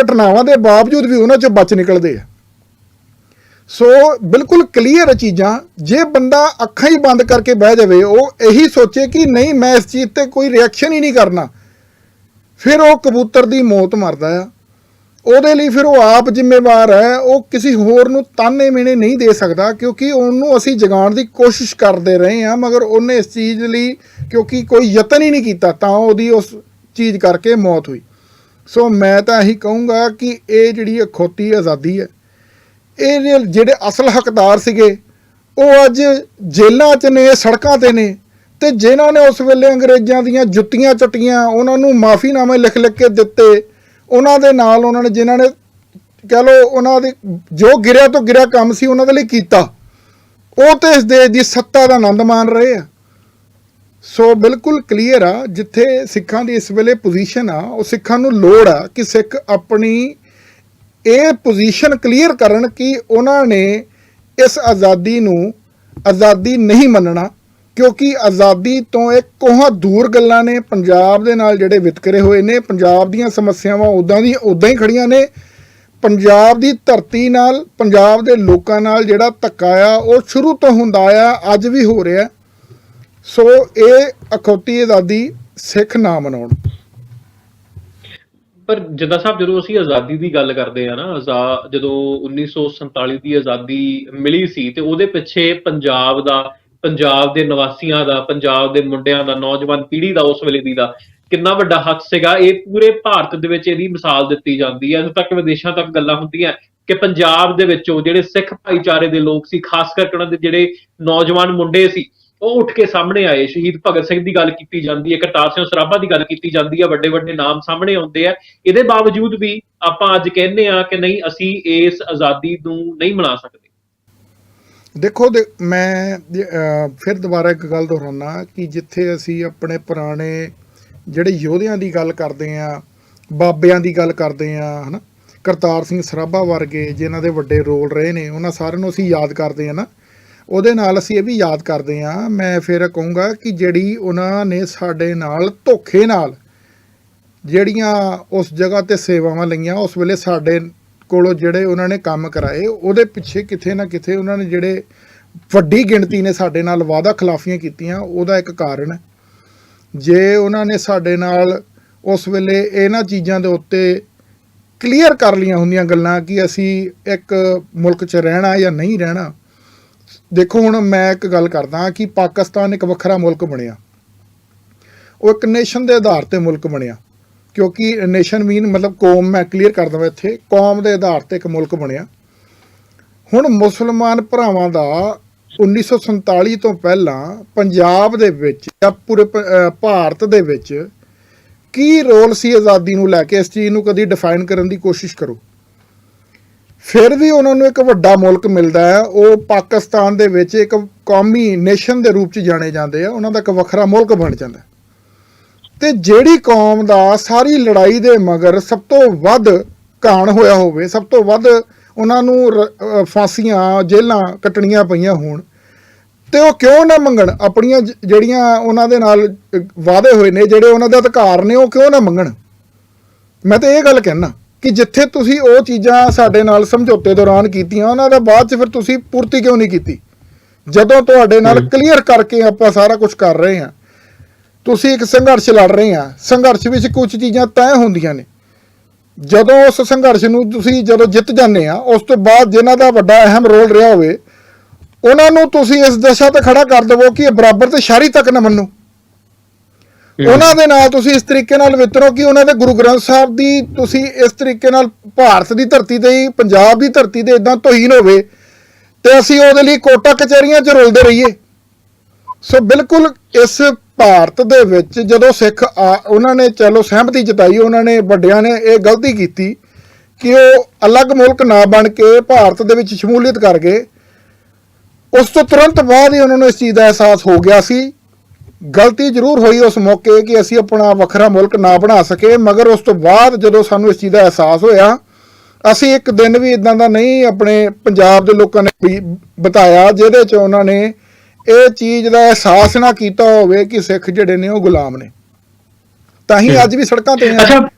ਘਟਨਾਵਾਂ ਦੇ ਬਾਵਜੂਦ ਵੀ ਉਹਨਾਂ ਚੋਂ ਬਚ ਨਿਕਲਦੇ ਆ। ਸੋ ਬਿਲਕੁਲ ਕਲੀਅਰ ਹੈ ਚੀਜ਼ਾਂ। ਜੇ ਬੰਦਾ ਅੱਖਾਂ ਹੀ ਬੰਦ ਕਰਕੇ ਬਹਿ ਜਾਵੇ, ਉਹ ਇਹੀ ਸੋਚੇ ਕਿ ਨਹੀਂ, ਮੈਂ ਇਸ ਚੀਜ਼ ਤੇ ਕੋਈ ਰਿਐਕਸ਼ਨ ਹੀ ਨਹੀਂ ਕਰਨਾ। ਫਿਰ ਉਹ ਕਬੂਤਰ ਦੀ ਮੌਤ ਮਰਦਾ ਆ। ਉਹਦੇ ਲਈ ਫਿਰ ਉਹ ਆਪ ਜ਼ਿੰਮੇਵਾਰ ਹੈ। ਉਹ ਕਿਸੇ ਹੋਰ ਨੂੰ ਤਾਨੇ ਮੇਣੇ ਨਹੀਂ ਦੇ ਸਕਦਾ, ਕਿਉਂਕਿ ਉਹਨੂੰ ਅਸੀਂ ਜਗਾਉਣ ਦੀ ਕੋਸ਼ਿਸ਼ ਕਰਦੇ ਰਹੇ ਹਾਂ, ਮਗਰ ਉਹਨੇ ਇਸ ਚੀਜ਼ ਲਈ ਕਿਉਂਕਿ ਕੋਈ ਯਤਨ ਹੀ ਨਹੀਂ ਕੀਤਾ, ਤਾਂ ਉਹਦੀ ਉਸ ਚੀਜ਼ ਕਰਕੇ ਮੌਤ ਹੋਈ। ਸੋ ਮੈਂ ਤਾਂ ਇਹੀ ਕਹੂੰਗਾ ਕਿ ਇਹ ਜਿਹੜੀ ਅਖੌਤੀ ਆਜ਼ਾਦੀ ਹੈ ਇਹ ਜਿਹੜੇ ਅਸਲ ਹੱਕਦਾਰ ਸੀਗੇ, ਉਹ ਅੱਜ ਜੇਲ੍ਹਾਂ 'ਚ ਨੇ, ਸੜਕਾਂ ਤੇ ਨੇ, ਤੇ ਜਿਨ੍ਹਾਂ ਨੇ ਉਸ ਵੇਲੇ ਅੰਗਰੇਜ਼ਾਂ ਦੀਆਂ ਜੁੱਤੀਆਂ ਚਟੀਆਂ, ਉਹਨਾਂ ਨੂੰ ਮਾਫੀਨਾਮੇ ਲਿਖ ਲਿਖ ਕੇ ਦਿੱਤੇ, ਉਹਨਾਂ ਦੇ ਨਾਲ ਉਹਨਾਂ ਨੇ, ਜਿਨ੍ਹਾਂ ਨੇ ਕਹ ਲਓ ਉਹਨਾਂ ਦੇ, ਜੋ ਗਿਰਿਆ ਤੋਂ ਗਿਰਿਆ ਕੰਮ ਸੀ, ਉਹਨਾਂ ਦੇ ਲਈ ਕੀਤਾ। ਉਹ ਤੇ ਇਸ ਦੇਸ਼ ਦੀ ਸੱਤਾ ਦਾ ਆਨੰਦ ਮਾਣ ਰਹੇ ਆ। ਸੋ ਬਿਲਕੁਲ ਕਲੀਅਰ ਆ, ਜਿੱਥੇ ਸਿੱਖਾਂ ਦੀ ਇਸ ਵੇਲੇ ਪੋਜੀਸ਼ਨ ਆ, ਉਹ ਸਿੱਖਾਂ ਨੂੰ ਲੋੜ ਆ ਕਿ ਸਿੱਖ ਆਪਣੀ ਇਹ ਪੋਜੀਸ਼ਨ ਕਲੀਅਰ ਕਰਨ ਕਿ ਉਹਨਾਂ ਨੇ ਇਸ ਆਜ਼ਾਦੀ ਨੂੰ ਆਜ਼ਾਦੀ ਨਹੀਂ ਮੰਨਣਾ, ਕਿਉਂਕਿ ਆਜ਼ਾਦੀ ਤੋਂ ਇੱਕ ਕੋਹਾਂ ਦੂਰ ਗੱਲਾਂ ਨੇ, ਪੰਜਾਬ ਦੇ ਨਾਲ ਜਿਹੜੇ ਵਿਤਕਰੇ ਹੋਏ ਨੇ, ਪੰਜਾਬ ਦੀਆਂ ਸਮੱਸਿਆਵਾਂ ਉਦਾਂ ਦੀ ਉਦਾਂ ਹੀ ਖੜੀਆਂ ਨੇ। ਪੰਜਾਬ ਦੀ ਧਰਤੀ ਨਾਲ, ਪੰਜਾਬ ਦੇ ਲੋਕਾਂ ਨਾਲ ਜਿਹੜਾ ਧੱਕਾ ਆ, ਉਹ ਸ਼ੁਰੂ ਤੋਂ ਹੁੰਦਾ ਆ, ਅੱਜ ਵੀ ਹੋ ਰਿਹਾ। ਸੋ ਇਹ ਅਖੌਤੀ ਆਜ਼ਾਦੀ ਸਿੱਖ ਨਾ ਮਨਾਉਣ। ਪਰ ਜੱਦਾ ਸਾਹਿਬ ਜਦੋਂ ਅਸੀਂ ਆਜ਼ਾਦੀ ਦੀ ਗੱਲ ਕਰਦੇ ਆ ਨਾ ਆਜ਼ਾ- ਜਦੋਂ 1947 ਦੀ ਆਜ਼ਾਦੀ ਮਿਲੀ ਸੀ ਤੇ ਉਹਦੇ ਪਿੱਛੇ ਪੰਜਾਬ ਦਾ, ਪੰਜਾਬ ਦੇ ਨਿਵਾਸੀਆਂ ਦਾ, ਪੰਜਾਬ ਦੇ ਮੁੰਡਿਆਂ ਦਾ, ਨੌਜਵਾਨ ਪੀੜ੍ਹੀ ਦਾ, ਉਸ ਵੇਲੇ ਦੀ ਦਾ ਕਿੰਨਾ ਵੱਡਾ ਹੱਕ ਸੀਗਾ। ਇਹ ਪੂਰੇ ਭਾਰਤ ਦੇ ਵਿੱਚ ਇਹਦੀ ਮਿਸਾਲ ਦਿੱਤੀ ਜਾਂਦੀ ਹੈ। ਇੱਥੋਂ ਤੱਕ ਵਿਦੇਸ਼ਾਂ ਤੱਕ ਗੱਲਾਂ ਹੁੰਦੀਆਂ ਕਿ ਪੰਜਾਬ ਦੇ ਵਿੱਚੋਂ ਜਿਹੜੇ ਸਿੱਖ ਭਾਈਚਾਰੇ ਦੇ ਲੋਕ ਸੀ, ਖਾਸ ਕਰਕੇ ਉਹਨਾਂ ਦੇ ਜਿਹੜੇ ਨੌਜਵਾਨ ਮੁੰਡੇ ਸੀ ਉਹ ਉੱਠ ਕੇ ਸਾਹਮਣੇ ਆਏ, ਸ਼ਹੀਦ ਭਗਤ ਸਿੰਘ ਦੀ ਗੱਲ ਕੀਤੀ ਜਾਂਦੀ ਹੈ, ਕਰਤਾਰ ਸਿੰਘ ਸਰਾਭਾ ਦੀ ਗੱਲ ਕੀਤੀ ਜਾਂਦੀ ਹੈ, ਵੱਡੇ ਵੱਡੇ ਨਾਮ ਸਾਹਮਣੇ ਆਉਂਦੇ ਆ ਇਹਦੇ ਬਾਵਜੂਦ ਵੀ ਆਪਾਂ ਅੱਜ ਕਹਿੰਦੇ ਆ ਕਿ ਨਹੀਂ, ਅਸੀਂ ਇਸ ਆਜ਼ਾਦੀ ਨੂੰ ਨਹੀਂ ਮਨਾ ਸਕਦੇ। ਦੇਖੋ ਮੈਂ ਫਿਰ ਦੁਬਾਰਾ ਇੱਕ ਗੱਲ ਦੁਹਰਾਉਣਾ ਕਿ ਜਿੱਥੇ ਅਸੀਂ ਆਪਣੇ ਪੁਰਾਣੇ ਜਿਹੜੇ ਯੋਧਿਆਂ ਦੀ ਗੱਲ ਕਰਦੇ ਆ ਬਾਬਿਆਂ ਦੀ ਗੱਲ ਕਰਦੇ ਆ ਹਨਾ, ਕਰਤਾਰ ਸਿੰਘ ਸਰਾਭਾ ਵਰਗੇ ਜਿਨ੍ਹਾਂ ਦੇ ਵੱਡੇ ਰੋਲ ਰਹੇ ਨੇ, ਉਹਨਾਂ ਸਾਰਿਆਂ ਨੂੰ ਅਸੀਂ ਯਾਦ ਕਰਦੇ ਆ ਨਾ। ਉਹਦੇ ਨਾਲ ਅਸੀਂ ਇਹ ਵੀ ਯਾਦ ਕਰਦੇ ਆ ਮੈਂ ਫਿਰ ਕਹੂੰਗਾ ਕਿ ਜਿਹੜੀ ਉਹਨਾਂ ਨੇ ਸਾਡੇ ਨਾਲ ਧੋਖੇ ਨਾਲ ਜਿਹੜੀਆਂ ਉਸ ਜਗ੍ਹਾ ਤੇ ਸੇਵਾਵਾਂ ਲਈਆਂ, ਉਸ ਵੇਲੇ ਸਾਡੇ ਕੋਲੋਂ ਜਿਹੜੇ ਉਹਨਾਂ ਨੇ ਕੰਮ ਕਰਾਏ, ਉਹਦੇ ਪਿੱਛੇ ਕਿਥੇ ਨਾ ਕਿਥੇ ਉਹਨਾਂ ਨੇ ਜਿਹੜੇ ਵੱਡੀ ਗਿਣਤੀ ਨੇ ਸਾਡੇ ਨਾਲ ਵਾਅਦਾ ਖਿਲਾਫੀਆਂ ਕੀਤੀਆਂ, ਉਹਦਾ ਇੱਕ ਕਾਰਨ ਜੇ ਉਹਨਾਂ ਨੇ ਸਾਡੇ ਨਾਲ ਉਸ ਵੇਲੇ ਇਹਨਾਂ ਚੀਜ਼ਾਂ ਦੇ ਉੱਤੇ ਕਲੀਅਰ ਕਰ ਲੀਆਂ ਹੁੰਦੀਆਂ ਗੱਲਾਂ ਕਿ ਅਸੀਂ ਇੱਕ ਮੁਲਕ 'ਚ ਰਹਿਣਾ ਜਾਂ ਨਹੀਂ ਰਹਿਣਾ ਦੇਖੋ, ਹੁਣ ਮੈਂ ਇੱਕ ਗੱਲ ਕਰਦਾ ਕਿ ਪਾਕਿਸਤਾਨ ਇੱਕ ਵੱਖਰਾ ਮੁਲਕ ਬਣਿਆ। ਉਹ ਇੱਕ ਨੇਸ਼ਨ ਦੇ ਆਧਾਰ ਤੇ ਮੁਲਕ ਬਣਿਆ। ਕਿਉਂਕਿ ਨੇਸ਼ਨ ਮੀਨ ਮਤਲਬ ਕੌਮ, ਮੈਂ ਕਲੀਅਰ ਕਰ ਦਵਾਂ ਇੱਥੇ, ਕੌਮ ਦੇ ਆਧਾਰ ਤੇ ਇੱਕ ਮੁਲਕ ਬਣਿਆ। ਹੁਣ ਮੁਸਲਮਾਨ ਭਰਾਵਾਂ ਦਾ 1947 ਤੋਂ ਪਹਿਲਾਂ ਪੰਜਾਬ ਦੇ ਵਿੱਚ ਜਾਂ ਪੂਰੇ ਭਾਰਤ ਦੇ ਵਿੱਚ ਕੀ ਰੋਲ ਸੀ ਆਜ਼ਾਦੀ ਨੂੰ ਲੈ ਕੇ? ਇਸ ਚੀਜ਼ ਨੂੰ ਕਦੀ ਡਿਫਾਈਨ ਕਰਨ ਦੀ ਕੋਸ਼ਿਸ਼ ਕਰੋ। ਫਿਰ ਵੀ ਉਹਨਾਂ ਨੂੰ ਇੱਕ ਵੱਡਾ ਮੁਲਕ ਮਿਲਦਾ ਹੈ। ਉਹ ਪਾਕਿਸਤਾਨ ਦੇ ਵਿੱਚ ਇੱਕ ਕੌਮੀ ਨੇਸ਼ਨ ਦੇ ਰੂਪ ਚ ਜਾਣੇ ਜਾਂਦੇ ਆ। ਉਹਨਾਂ ਦਾ ਇੱਕ ਵੱਖਰਾ ਮੁਲਕ ਬਣ ਜਾਂਦਾ ਹੈ। ਤੇ ਜਿਹੜੀ ਕੌਮ ਦਾ ਸਾਰੀ ਲੜਾਈ ਦੇ ਮਗਰ ਸਭ ਤੋਂ ਵੱਧ ਘਾਣ ਹੋਇਆ ਹੋਵੇ, ਸਭ ਤੋਂ ਵੱਧ ਉਹਨਾਂ ਨੂੰ ਰ- ਫਾਂਸੀਆਂ, ਜੇਲ੍ਹਾਂ ਕੱਟਣੀਆਂ ਪਈਆਂ ਹੋਣ, ਤੇ ਉਹ ਕਿਉਂ ਨਾ ਮੰਗਣ? ਆਪਣੀਆਂ ਜਿਹੜੀਆਂ ਉਹਨਾਂ ਦੇ ਨਾਲ ਵਾਅਦੇ ਹੋਏ ਨੇ, ਜਿਹੜੇ ਉਹਨਾਂ ਦੇ ਅਧਿਕਾਰ ਨੇ, ਉਹ ਕਿਉਂ ਨਾ ਮੰਗਣ? ਮੈਂ ਤਾਂ ਇਹ ਗੱਲ ਕਹਿਣਾ ਕਿ ਜਿੱਥੇ ਤੁਸੀਂ ਉਹ ਚੀਜ਼ਾਂ ਸਾਡੇ ਨਾਲ ਸਮਝੌਤੇ ਦੌਰਾਨ ਕੀਤੀਆਂ ਉਹਨਾਂ ਦਾ ਬਾਅਦ ਚ ਫਿਰ ਤੁਸੀਂ ਪੂਰਤੀ ਕਿਉਂ ਨਹੀਂ ਕੀਤੀ? ਜਦੋਂ ਤੁਹਾਡੇ ਨਾਲ ਕਲੀਅਰ ਕਰਕੇ ਆਪਾਂ ਸਾਰਾ ਕੁਝ ਕਰ ਰਹੇ ਹਾਂ। ਤੁਸੀਂ ਇੱਕ ਸੰਘਰਸ਼ ਲੜ ਰਹੇ ਆ ਸੰਘਰਸ਼ ਵਿੱਚ ਕੁਝ ਚੀਜ਼ਾਂ ਤੈਅ ਹੁੰਦੀਆਂ ਨੇ। ਜਦੋਂ ਉਸ ਸੰਘਰਸ਼ ਨੂੰ ਤੁਸੀਂ ਜਦੋਂ ਜਿੱਤ ਜਾਂਦੇ ਆ ਉਸ ਤੋਂ ਬਾਅਦ ਜਿਨ੍ਹਾਂ ਦਾ ਵੱਡਾ ਅਹਿਮ ਰੋਲ ਰਿਹਾ ਹੋਵੇ ਉਹਨਾਂ ਨੂੰ ਤੁਸੀਂ ਇਸ ਦਸ਼ਾ ਤੇ ਖੜਾ ਕਰ ਦੇਵੋ ਕਿ ਇਹ ਬਰਾਬਰ ਤੇ ਸ਼ਾਰੀ ਤੱਕ ਨਾ ਮੰਨੋ। ਉਹਨਾਂ ਦੇ ਨਾਲ ਤੁਸੀਂ ਇਸ ਤਰੀਕੇ ਨਾਲ ਵਿਤਰੋ ਕਿ ਉਹਨਾਂ ਦੇ ਗੁਰੂ ਗ੍ਰੰਥ ਸਾਹਿਬ ਦੀ ਤੁਸੀਂ ਇਸ ਤਰੀਕੇ ਨਾਲ ਭਾਰਤ ਦੀ ਧਰਤੀ ਤੇ ਹੀ, ਪੰਜਾਬ ਦੀ ਧਰਤੀ ਤੇ ਇਦਾਂ ਤੋਹੀਨ ਹੋਵੇ ਤੇ ਅਸੀਂ ਉਹਦੇ ਲਈ ਕੋਟਾ ਕਚਹਿਰੀਆਂ 'ਚ ਰੁਲਦੇ ਰਹੀਏ। ਸੋ ਬਿਲਕੁਲ ਇਸ ਭਾਰਤ ਦੇ ਵਿੱਚ ਜਦੋਂ ਸਿੱਖ ਆ- ਉਹਨਾਂ ਨੇ ਚਲੋ ਸਹਿਮਤੀ ਜਤਾਈ, ਉਹਨਾਂ ਨੇ ਵੱਡਿਆਂ ਨੇ ਇਹ ਗਲਤੀ ਕੀਤੀ ਕਿ ਉਹ ਅਲੱਗ ਮੁਲਕ ਨਾ ਬਣ ਕੇ ਭਾਰਤ ਦੇ ਵਿੱਚ ਸ਼ਮੂਲੀਅਤ ਕਰ ਗਏ। ਉਸ ਤੋਂ ਤੁਰੰਤ ਬਾਅਦ ਹੀ ਉਹਨਾਂ ਨੂੰ ਇਸ ਚੀਜ਼ ਦਾ ਅਹਿਸਾਸ ਹੋ ਗਿਆ ਸੀ ਗਲਤੀ ਜ਼ਰੂਰ ਹੋਈ ਉਸ ਮੌਕੇ ਕਿ ਅਸੀਂ ਆਪਣਾ ਵੱਖਰਾ ਮੁਲਕ ਨਾ ਬਣਾ ਸਕੇ ਮਗਰ ਉਸ ਤੋਂ ਬਾਅਦ ਜਦੋਂ ਸਾਨੂੰ ਇਸ ਚੀਜ਼ ਦਾ ਅਹਿਸਾਸ ਹੋਇਆ ਅਸੀਂ ਇੱਕ ਦਿਨ ਵੀ ਇਦਾਂ ਦਾ ਨਹੀਂ ਆਪਣੇ ਪੰਜਾਬ ਦੇ ਲੋਕਾਂ ਨੇ ਬਤਾਇਆ ਜਿਹਦੇ ਚ ਉਹਨਾਂ ਨੇ ਇਹ ਚੀਜ਼ ਦਾ ਅਹਿਸਾਸ ਨਾ ਕੀਤਾ ਹੋਵੇ ਕਿ ਸਿੱਖ ਜਿਹੜੇ ਨੇ ਉਹ ਗੁਲਾਮ ਨੇ। ਤਾਂ ਹੀ ਅੱਜ ਵੀ ਸੜਕਾਂ ਤੇ ਆ ਅੱਛਾ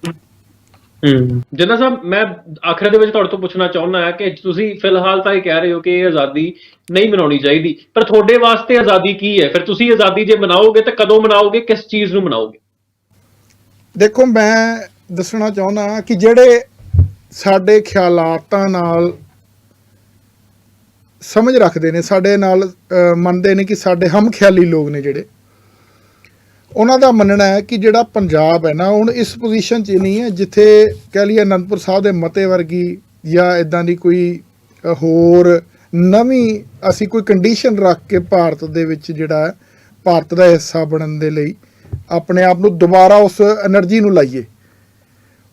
ਹੂੰ। ਜਿੰਨਾ ਸਾਹਿਬ ਮੈਂ ਆਖਰ ਦੇ ਵਿੱਚ ਤੁਹਾਡੇ ਤੋਂ ਪੁੱਛਣਾ ਚਾਹੁੰਦਾ ਹਾਂ ਕਿ ਤੁਸੀਂ ਫਿਲਹਾਲ ਤਾਂ ਇਹ ਕਹਿ ਰਹੇ ਹੋ ਕਿ ਇਹ ਆਜ਼ਾਦੀ ਨਹੀਂ ਮਨਾਉਣੀ ਚਾਹੀਦੀ ਪਰ ਤੁਹਾਡੇ ਵਾਸਤੇ ਆਜ਼ਾਦੀ ਕੀ ਹੈ? ਫਿਰ ਤੁਸੀਂ ਆਜ਼ਾਦੀ ਜੇ ਮਨਾਓਗੇ ਤਾਂ ਕਦੋਂ ਮਨਾਓਗੇ? ਕਿਸ ਚੀਜ਼ ਨੂੰ ਮਨਾਓਗੇ? ਦੇਖੋ ਮੈਂ ਦੱਸਣਾ ਚਾਹੁੰਦਾ ਕਿ ਜਿਹੜੇ ਸਾਡੇ ਖਿਆਲਾਤਾਂ ਨਾਲ ਸਮਝ ਰੱਖਦੇ ਨੇ ਸਾਡੇ ਨਾਲ ਅਹ, ਮੰਨਦੇ ਨੇ ਕਿ ਸਾਡੇ ਹਮ ਖਿਆਲੀ ਲੋਕ ਨੇ ਜਿਹੜੇ। ਉਹਨਾਂ ਦਾ ਮੰਨਣਾ ਹੈ ਕਿ ਜਿਹੜਾ ਪੰਜਾਬ ਹੈ ਨਾ, ਹੁਣ ਇਸ ਪੋਜੀਸ਼ਨ 'ਚ ਨਹੀਂ ਹੈ ਜਿੱਥੇ ਕਹਿ ਲਈਏ ਅਨੰਦਪੁਰ ਸਾਹਿਬ ਦੇ ਮਤੇ ਵਰਗੀ ਜਾਂ ਇਦਾਂ ਦੀ ਕੋਈ ਹੋਰ ਨਵੀਂ ਅਸੀਂ ਕੋਈ ਕੰਡੀਸ਼ਨ ਰੱਖ ਕੇ ਭਾਰਤ ਦੇ ਵਿੱਚ ਜਿਹੜਾ ਭਾਰਤ ਦਾ ਹਿੱਸਾ ਬਣਨ ਦੇ ਲਈ ਆਪਣੇ ਆਪ ਨੂੰ ਦੁਬਾਰਾ ਉਸ એનર્ਜੀ ਨੂੰ ਲਾਈਏ।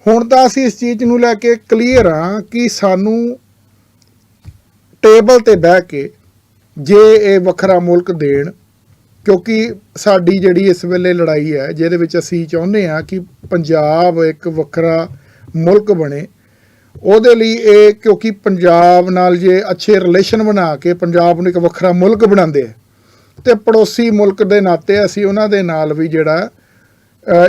ਹੁਣ ਤਾਂ ਅਸੀਂ ਇਸ ਚੀਜ਼ ਨੂੰ ਲੈ ਕੇ ਕਲੀਅਰ ਆ ਕਿ ਸਾਨੂੰ ਟੇਬਲ ਤੇ ਬਹਿ ਕੇ ਜੇ ਇਹ ਵੱਖਰਾ ਮੁਲਕ ਦੇਣ ਕਿਉਂਕਿ ਸਾਡੀ ਜਿਹੜੀ ਇਸ ਵੇਲੇ ਲੜਾਈ ਹੈ, ਜਿਹਦੇ ਵਿੱਚ ਅਸੀਂ ਚਾਹੁੰਦੇ ਹਾਂ ਕਿ ਪੰਜਾਬ ਇੱਕ ਵੱਖਰਾ ਮੁਲਕ ਬਣੇ। ਉਹਦੇ ਲਈ ਇਹ ਕਿਉਂਕਿ ਪੰਜਾਬ ਨਾਲ ਜੇ ਅੱਛੇ ਰਿਲੇਸ਼ਨ ਬਣਾ ਕੇ ਪੰਜਾਬ ਨੂੰ ਇੱਕ ਵੱਖਰਾ ਮੁਲਕ ਬਣਾਉਂਦੇ ਆ, ਤੇ ਪੜੋਸੀ ਮੁਲਕ ਦੇ ਨਾਤੇ ਅਸੀਂ ਉਹਨਾਂ ਦੇ ਨਾਲ ਵੀ ਜਿਹੜਾ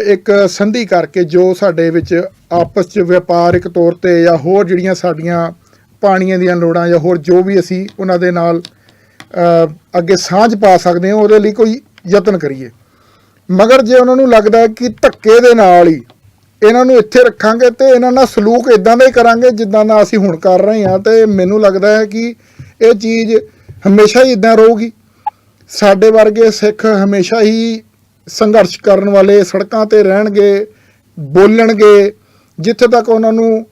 ਇੱਕ ਸੰਧੀ ਕਰਕੇ ਜੋ ਸਾਡੇ ਵਿੱਚ ਆਪਸ 'ਚ ਵਪਾਰਿਕ ਤੌਰ ਤੇ ਜਾਂ ਹੋਰ ਜਿਹੜੀਆਂ ਸਾਡੀਆਂ ਪਾਣੀਆਂ ਦੀਆਂ ਲੋੜਾਂ ਜਾਂ ਹੋਰ ਜੋ ਵੀ ਅਸੀਂ ਉਹਨਾਂ ਦੇ ਨਾਲ ਅੱਗੇ ਸਾਂਝ ਪਾ ਸਕਦੇ ਹਾਂ, ਉਹਦੇ ਲਈ ਕੋਈ ਯਤਨ ਕਰੀਏ। ਮਗਰ ਜੇ ਉਹਨਾਂ ਨੂੰ ਲੱਗਦਾ ਕਿ ਧੱਕੇ ਦੇ ਨਾਲ ਹੀ ਇਹਨਾਂ ਨੂੰ ਇੱਥੇ ਰੱਖਾਂਗੇ ਤੇ ਇਹਨਾਂ ਨਾਲ ਸਲੂਕ ਇਦਾਂ ਦਾ ਹੀ ਕਰਾਂਗੇ ਜਿੱਦਾਂ ਦਾ ਅਸੀਂ ਹੁਣ ਕਰ ਰਹੇ ਹਾਂ, ਤੇ ਮੈਨੂੰ ਲੱਗਦਾ ਹੈ ਕਿ ਇਹ ਚੀਜ਼ ਹਮੇਸ਼ਾ ਹੀ ਇਦਾਂ ਰਹੂਗੀ। ਸਾਡੇ ਵਰਗੇ ਸਿੱਖ ਹਮੇਸ਼ਾ ਹੀ ਸੰਘਰਸ਼ ਕਰਨ ਵਾਲੇ ਸੜਕਾਂ ਤੇ ਰਹਿਣਗੇ, ਬੋਲਣਗੇ, ਜਿੱਥੇ ਤੱਕ ਉਹਨਾਂ ਨੂੰ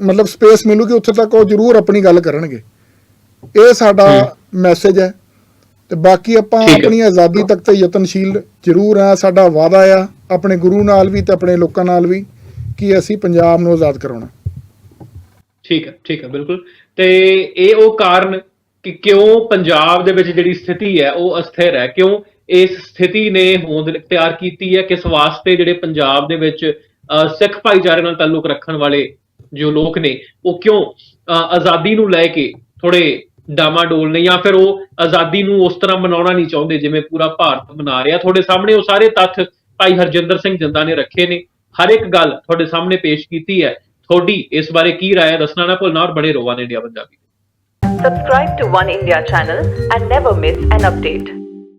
ਮਤਲਬ ਸਪੇਸ ਮਿਲੂਗੀ, ਉੱਥੇ ਤੱਕ ਉਹ ਜ਼ਰੂਰ ਆਪਣੀ ਗੱਲ ਕਰਨਗੇ। ਇਹ ਸਾਡਾ ਮੈਸੇਜ ਹੈ। ਤੇ ਬਾਕੀ ਆਪਾਂ। ਆਪਣੀ ਆਜ਼ਾਦੀ ਤੱਕ ਤੇ ਯਤਨਸ਼ੀਲ ਜ਼ਰੂਰ ਆ ਸਾਡਾ ਵਾਅਦਾ ਆ ਆਪਣੇ ਗੁਰੂ ਨਾਲ ਵੀ ਤੇ ਆਪਣੇ ਲੋਕਾਂ ਨਾਲ ਵੀ ਕਿ ਅਸੀਂ ਪੰਜਾਬ ਨੂੰ ਆਜ਼ਾਦ ਕਰਾਉਣਾ। ਠੀਕ ਹੈ ਠੀਕ ਹੈ ਬਿਲਕੁਲ। ਤੇ ਇਹ ਉਹ ਕਾਰਨ ਕਿ ਕਿਉਂ ਪੰਜਾਬ ਦੇ ਵਿੱਚ ਜਿਹੜੀ ਸਥਿਤੀ ਹੈ ਉਹ ਅਸਥਿਰ ਹੈ? ਕਿਉਂ ਇਸ ਸਥਿਤੀ ਨੇ ਹੋਂਦ ਤਿਆਰ ਕੀਤੀ ਹੈ ਕਿਸ ਵਾਸਤੇ ਜਿਹੜੇ ਪੰਜਾਬ ਦੇ ਵਿੱਚ ਸਿੱਖ ਭਾਈਚਾਰੇ ਨਾਲ ਤਾਲੁਕ ਰੱਖਣ ਵਾਲੇ ਜੋ ਲੋਕ ਨੇ ਉਹ ਕਿਉਂ ਆਜ਼ਾਦੀ ਨੂੰ ਲੈ ਕੇ ਥੋੜੇ ਡਾਮਾਡੋਲ ਨੇ ਜਾਂ ਫਿਰ ਉਹ ਆਜ਼ਾਦੀ ਨੂੰ ਉਸ ਤਰ੍ਹਾਂ ਮਨਾਉਣਾ ਨਹੀਂ ਚਾਹੁੰਦੇ, ਜਿਵੇਂ ਪੂਰਾ ਭਾਰਤ ਮਨਾ ਰਿਹਾ। ਤੁਹਾਡੇ ਸਾਹਮਣੇ ਉਹ ਸਾਰੇ ਤੱਥ ਭਾਈ ਹਰਜਿੰਦਰ ਸਿੰਘ ਜਿੰਦਾ ਨੇ ਰੱਖੇ ਨੇ। ਹਰ ਇੱਕ ਗੱਲ ਤੁਹਾਡੇ ਸਾਹਮਣੇ ਪੇਸ਼ ਕੀਤੀ ਹੈ। ਤੁਹਾਡੀ ਇਸ ਬਾਰੇ ਕੀ ਰਾਏ ਦੱਸਣਾ ਨਾ ਭੁੱਲਣਾ ਔਰ ਬਣੇ ਰਹੋ one India Punjabi. Subscribe to One India channel and never miss an update.